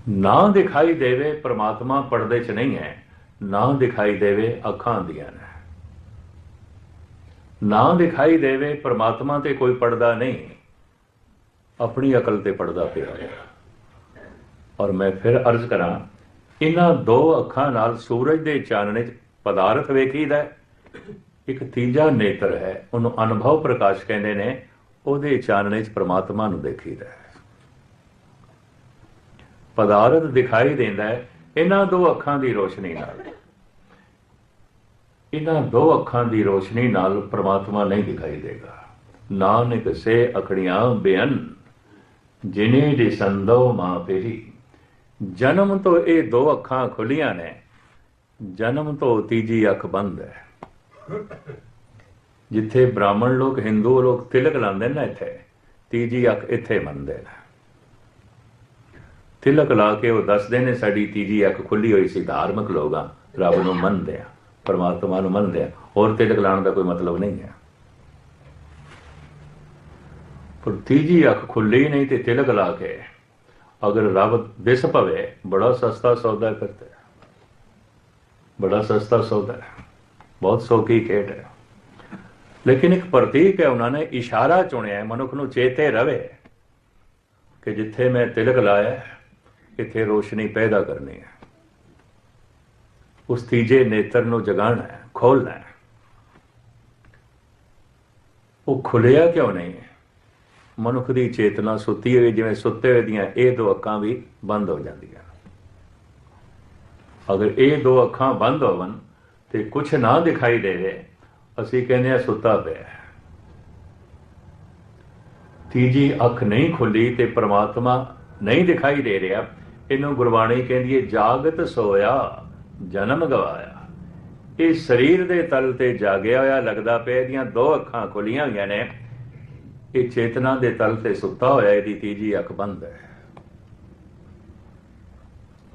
ਨਾ ਦਿਖਾਈ ਦੇਵੇ ਪ੍ਰਮਾਤਮਾ ਪਰਦੇ 'ਚ ਨਹੀਂ ਹੈ, ਨਾ ਦਿਖਾਈ ਦੇਵੇ ਅੱਖਾਂ ਦੀਆਂ ਨੇ। ਨਾ ਦਿਖਾਈ ਦੇਵੇ ਪ੍ਰਮਾਤਮਾ ਤੇ ਕੋਈ ਪਰਦਾ ਨਹੀਂ, ਆਪਣੀ ਅਕਲ ਤੇ ਪਰਦਾ ਪਿਆ ਹੈ ਔਰ ਮੈਂ ਫਿਰ ਅਰਜ਼ ਕਰਾਂ, ਇਹਨਾਂ ਦੋ ਅੱਖਾਂ ਨਾਲ ਸੂਰਜ ਦੇ ਚਾਨਣੇ 'ਚ ਪਦਾਰਥ ਵੇਖੀਦਾ ਹੈ। ਇੱਕ ਤੀਜਾ ਨੇਤਰ ਹੈ, ਉਹਨੂੰ ਅਨੁਭਵ ਪ੍ਰਕਾਸ਼ ਕਹਿੰਦੇ ਨੇ, ਉਹਦੇ ਚਾਨਣੇ 'ਚ ਪ੍ਰਮਾਤਮਾ ਨੂੰ ਦੇਖੀਦਾ ਹੈ। ਪਦਾਰਥ ਦਿਖਾਈ ਦਿੰਦਾ ਹੈ, ਇਹਨਾਂ ਦੋ ਅੱਖਾਂ ਦੀ ਰੋਸ਼ਨੀ ਨਾਲ। ਇਹਨਾਂ ਦੋ ਅੱਖਾਂ ਦੀ ਰੋਸ਼ਨੀ ਨਾਲ ਪ੍ਰਮਾਤਮਾ ਨਹੀਂ ਦਿਖਾਈ ਦੇਗਾ। ਨਾਨਕ ਸੇ ਅਖੜੀਆਂ ਬੇਅਨ ਜਿਨੇ ਦੇ ਮਾਂ ਪੇਰੀ ਜਨਮ ਤੋਂ ਇਹ ਦੋ ਅੱਖਾਂ ਖੁੱਲੀਆਂ ਨੇ, ਜਨਮ ਤੋਂ ਤੀਜੀ ਅੱਖ ਬੰਦ ਹੈ। ਜਿੱਥੇ ਬ੍ਰਾਹਮਣ ਲੋਕ, ਹਿੰਦੂ ਲੋਕ ਤਿਲਕ ਲਾਉਂਦੇ ਨੇ ਇੱਥੇ, ਤੀਜੀ ਅੱਖ ਇੱਥੇ ਮੰਨਦੇ ਨੇ। ਤਿਲਕ ਲਾ ਕੇ ਉਹ ਦੱਸਦੇ ਨੇ, ਸਾਡੀ ਤੀਜੀ ਅੱਖ ਖੁੱਲੀ ਹੋਈ ਸੀ, ਧਾਰਮਿਕ ਲੋਕਾਂ ਰੱਬ ਨੂੰ ਮੰਨਦੇ ਆ, ਪਰਮਾਤਮਾ ਨੂੰ ਮੰਨਦੇ ਆ, ਹੋਰ ਤਿਲਕ ਲਾਉਣ ਦਾ ਕੋਈ ਮਤਲਬ ਨਹੀਂ ਹੈ। ਪਰ ਤੀਜੀ ਅੱਖ ਖੁੱਲੀ ਨਹੀਂ ਤੇ ਤਿਲਕ ਲਾ ਕੇ ਅਗਰ ਰੱਬ ਦਿਸ ਪਵੇ, ਬੜਾ ਸਸਤਾ ਸੌਦਾ ਕਰਤੇ ਬੜਾ ਸਸਤਾ ਸੌਦਾ ਹੈ। ਬਹੁਤ ਸੌਖੀ ਖੇਡ ਹੈ। ਲੇਕਿਨ ਇੱਕ ਪ੍ਰਤੀਕ ਹੈ, ਉਹਨਾਂ ਨੇ ਇਸ਼ਾਰਾ ਚੁਣਿਆ ਮਨੁੱਖ ਨੂੰ ਚੇਤੇ ਰਵੇ ਕਿ ਜਿੱਥੇ ਮੈਂ ਤਿਲਕ ਲਾਇਆ ਇੱਥੇ ਰੋਸ਼ਨੀ ਪੈਦਾ ਕਰਨੀ ਹੈ। ਉਸ ਤੀਜੇ ਨੇਤਰ ਨੂੰ ਜਗਾਉਣਾ ਹੈ ਖੋਲਣਾ ਹੈ। ਉਹ ਖੁੱਲਿਆ ਕਿਉਂ ਨਹੀਂ? ਮਨੁੱਖ ਦੀ ਚੇਤਨਾ ਸੁੱਤੀ ਹੋਈ, ਜਿਵੇਂ ਸੁੱਤੇ ਹੋਏ ਦੀਆਂ ਇਹ ਦੋ ਅੱਖਾਂ ਵੀ ਬੰਦ ਹੋ ਜਾਂਦੀਆਂ ਅਗਰ ਇਹ ਦੋ ਅੱਖਾਂ ਬੰਦ ਹੋਵਨ ਤੇ ਕੁਝ ਨਾ ਦਿਖਾਈ ਦੇਵੇ, ਅਸੀਂ ਕਹਿੰਦੇ ਆ ਸੁੱਤਾ ਪਿਆ ਤੀਜੀ ਅੱਖ ਨਹੀਂ ਖੁੱਲੀ ਤੇ ਪ੍ਰਮਾਤਮਾ ਨਹੀਂ ਦਿਖਾਈ ਦੇ ਰਿਹਾ ਇਹਨੂੰ ਗੁਰਬਾਣੀ ਕਹਿੰਦੀ ਹੈ ਜਾਗਤ ਸੋਇਆ, ਜਨਮ ਗਵਾਇਆ। ਇਹ ਸਰੀਰ ਦੇ ਤਲ ਤੇ ਜਾਗਿਆ ਹੋਇਆ ਲੱਗਦਾ ਪਿਆ, ਇਹਦੀਆਂ ਦੋ ਅੱਖਾਂ ਖੁੱਲੀਆਂ ਹੋਈਆਂ ਨੇ। ਇਹ ਚੇਤਨਾ ਦੇ ਤਲ ਤੇ ਸੁੱਤਾ ਹੋਇਆ, ਇਹਦੀ ਤੀਜੀ ਅੱਖ ਬੰਦ ਹੈ।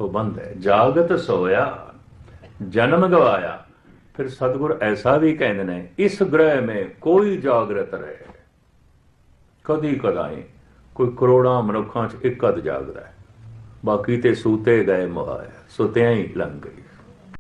ਉਹ ਬੰਦ ਹੈ। ਜਾਗਤ ਸੋਇਆ, ਜਨਮ ਗਵਾਇਆ। ਫਿਰ ਸਤਿਗੁਰ ਐਸਾ ਵੀ ਕਹਿੰਦੇ ਨੇ, ਇਸ ਗ੍ਰਹਿ ਮੇ ਕੋਈ ਜਾਗਰਤ ਰਹੇ। ਕਦੀ ਕਦਾਈ ਕੋਈ ਕਰੋੜਾਂ ਮਨੁੱਖਾਂ ਚ ਇੱਕ ਅਦ ਜਾਗਦਾ ਹੈ। ਬਾਕੀ ਤੇ ਸੂਤੇ ਗਏ ਮੁਹਾਇਆ ਸੁਤਿਆਂ ਹੀ ਲੰਘ ਗਈ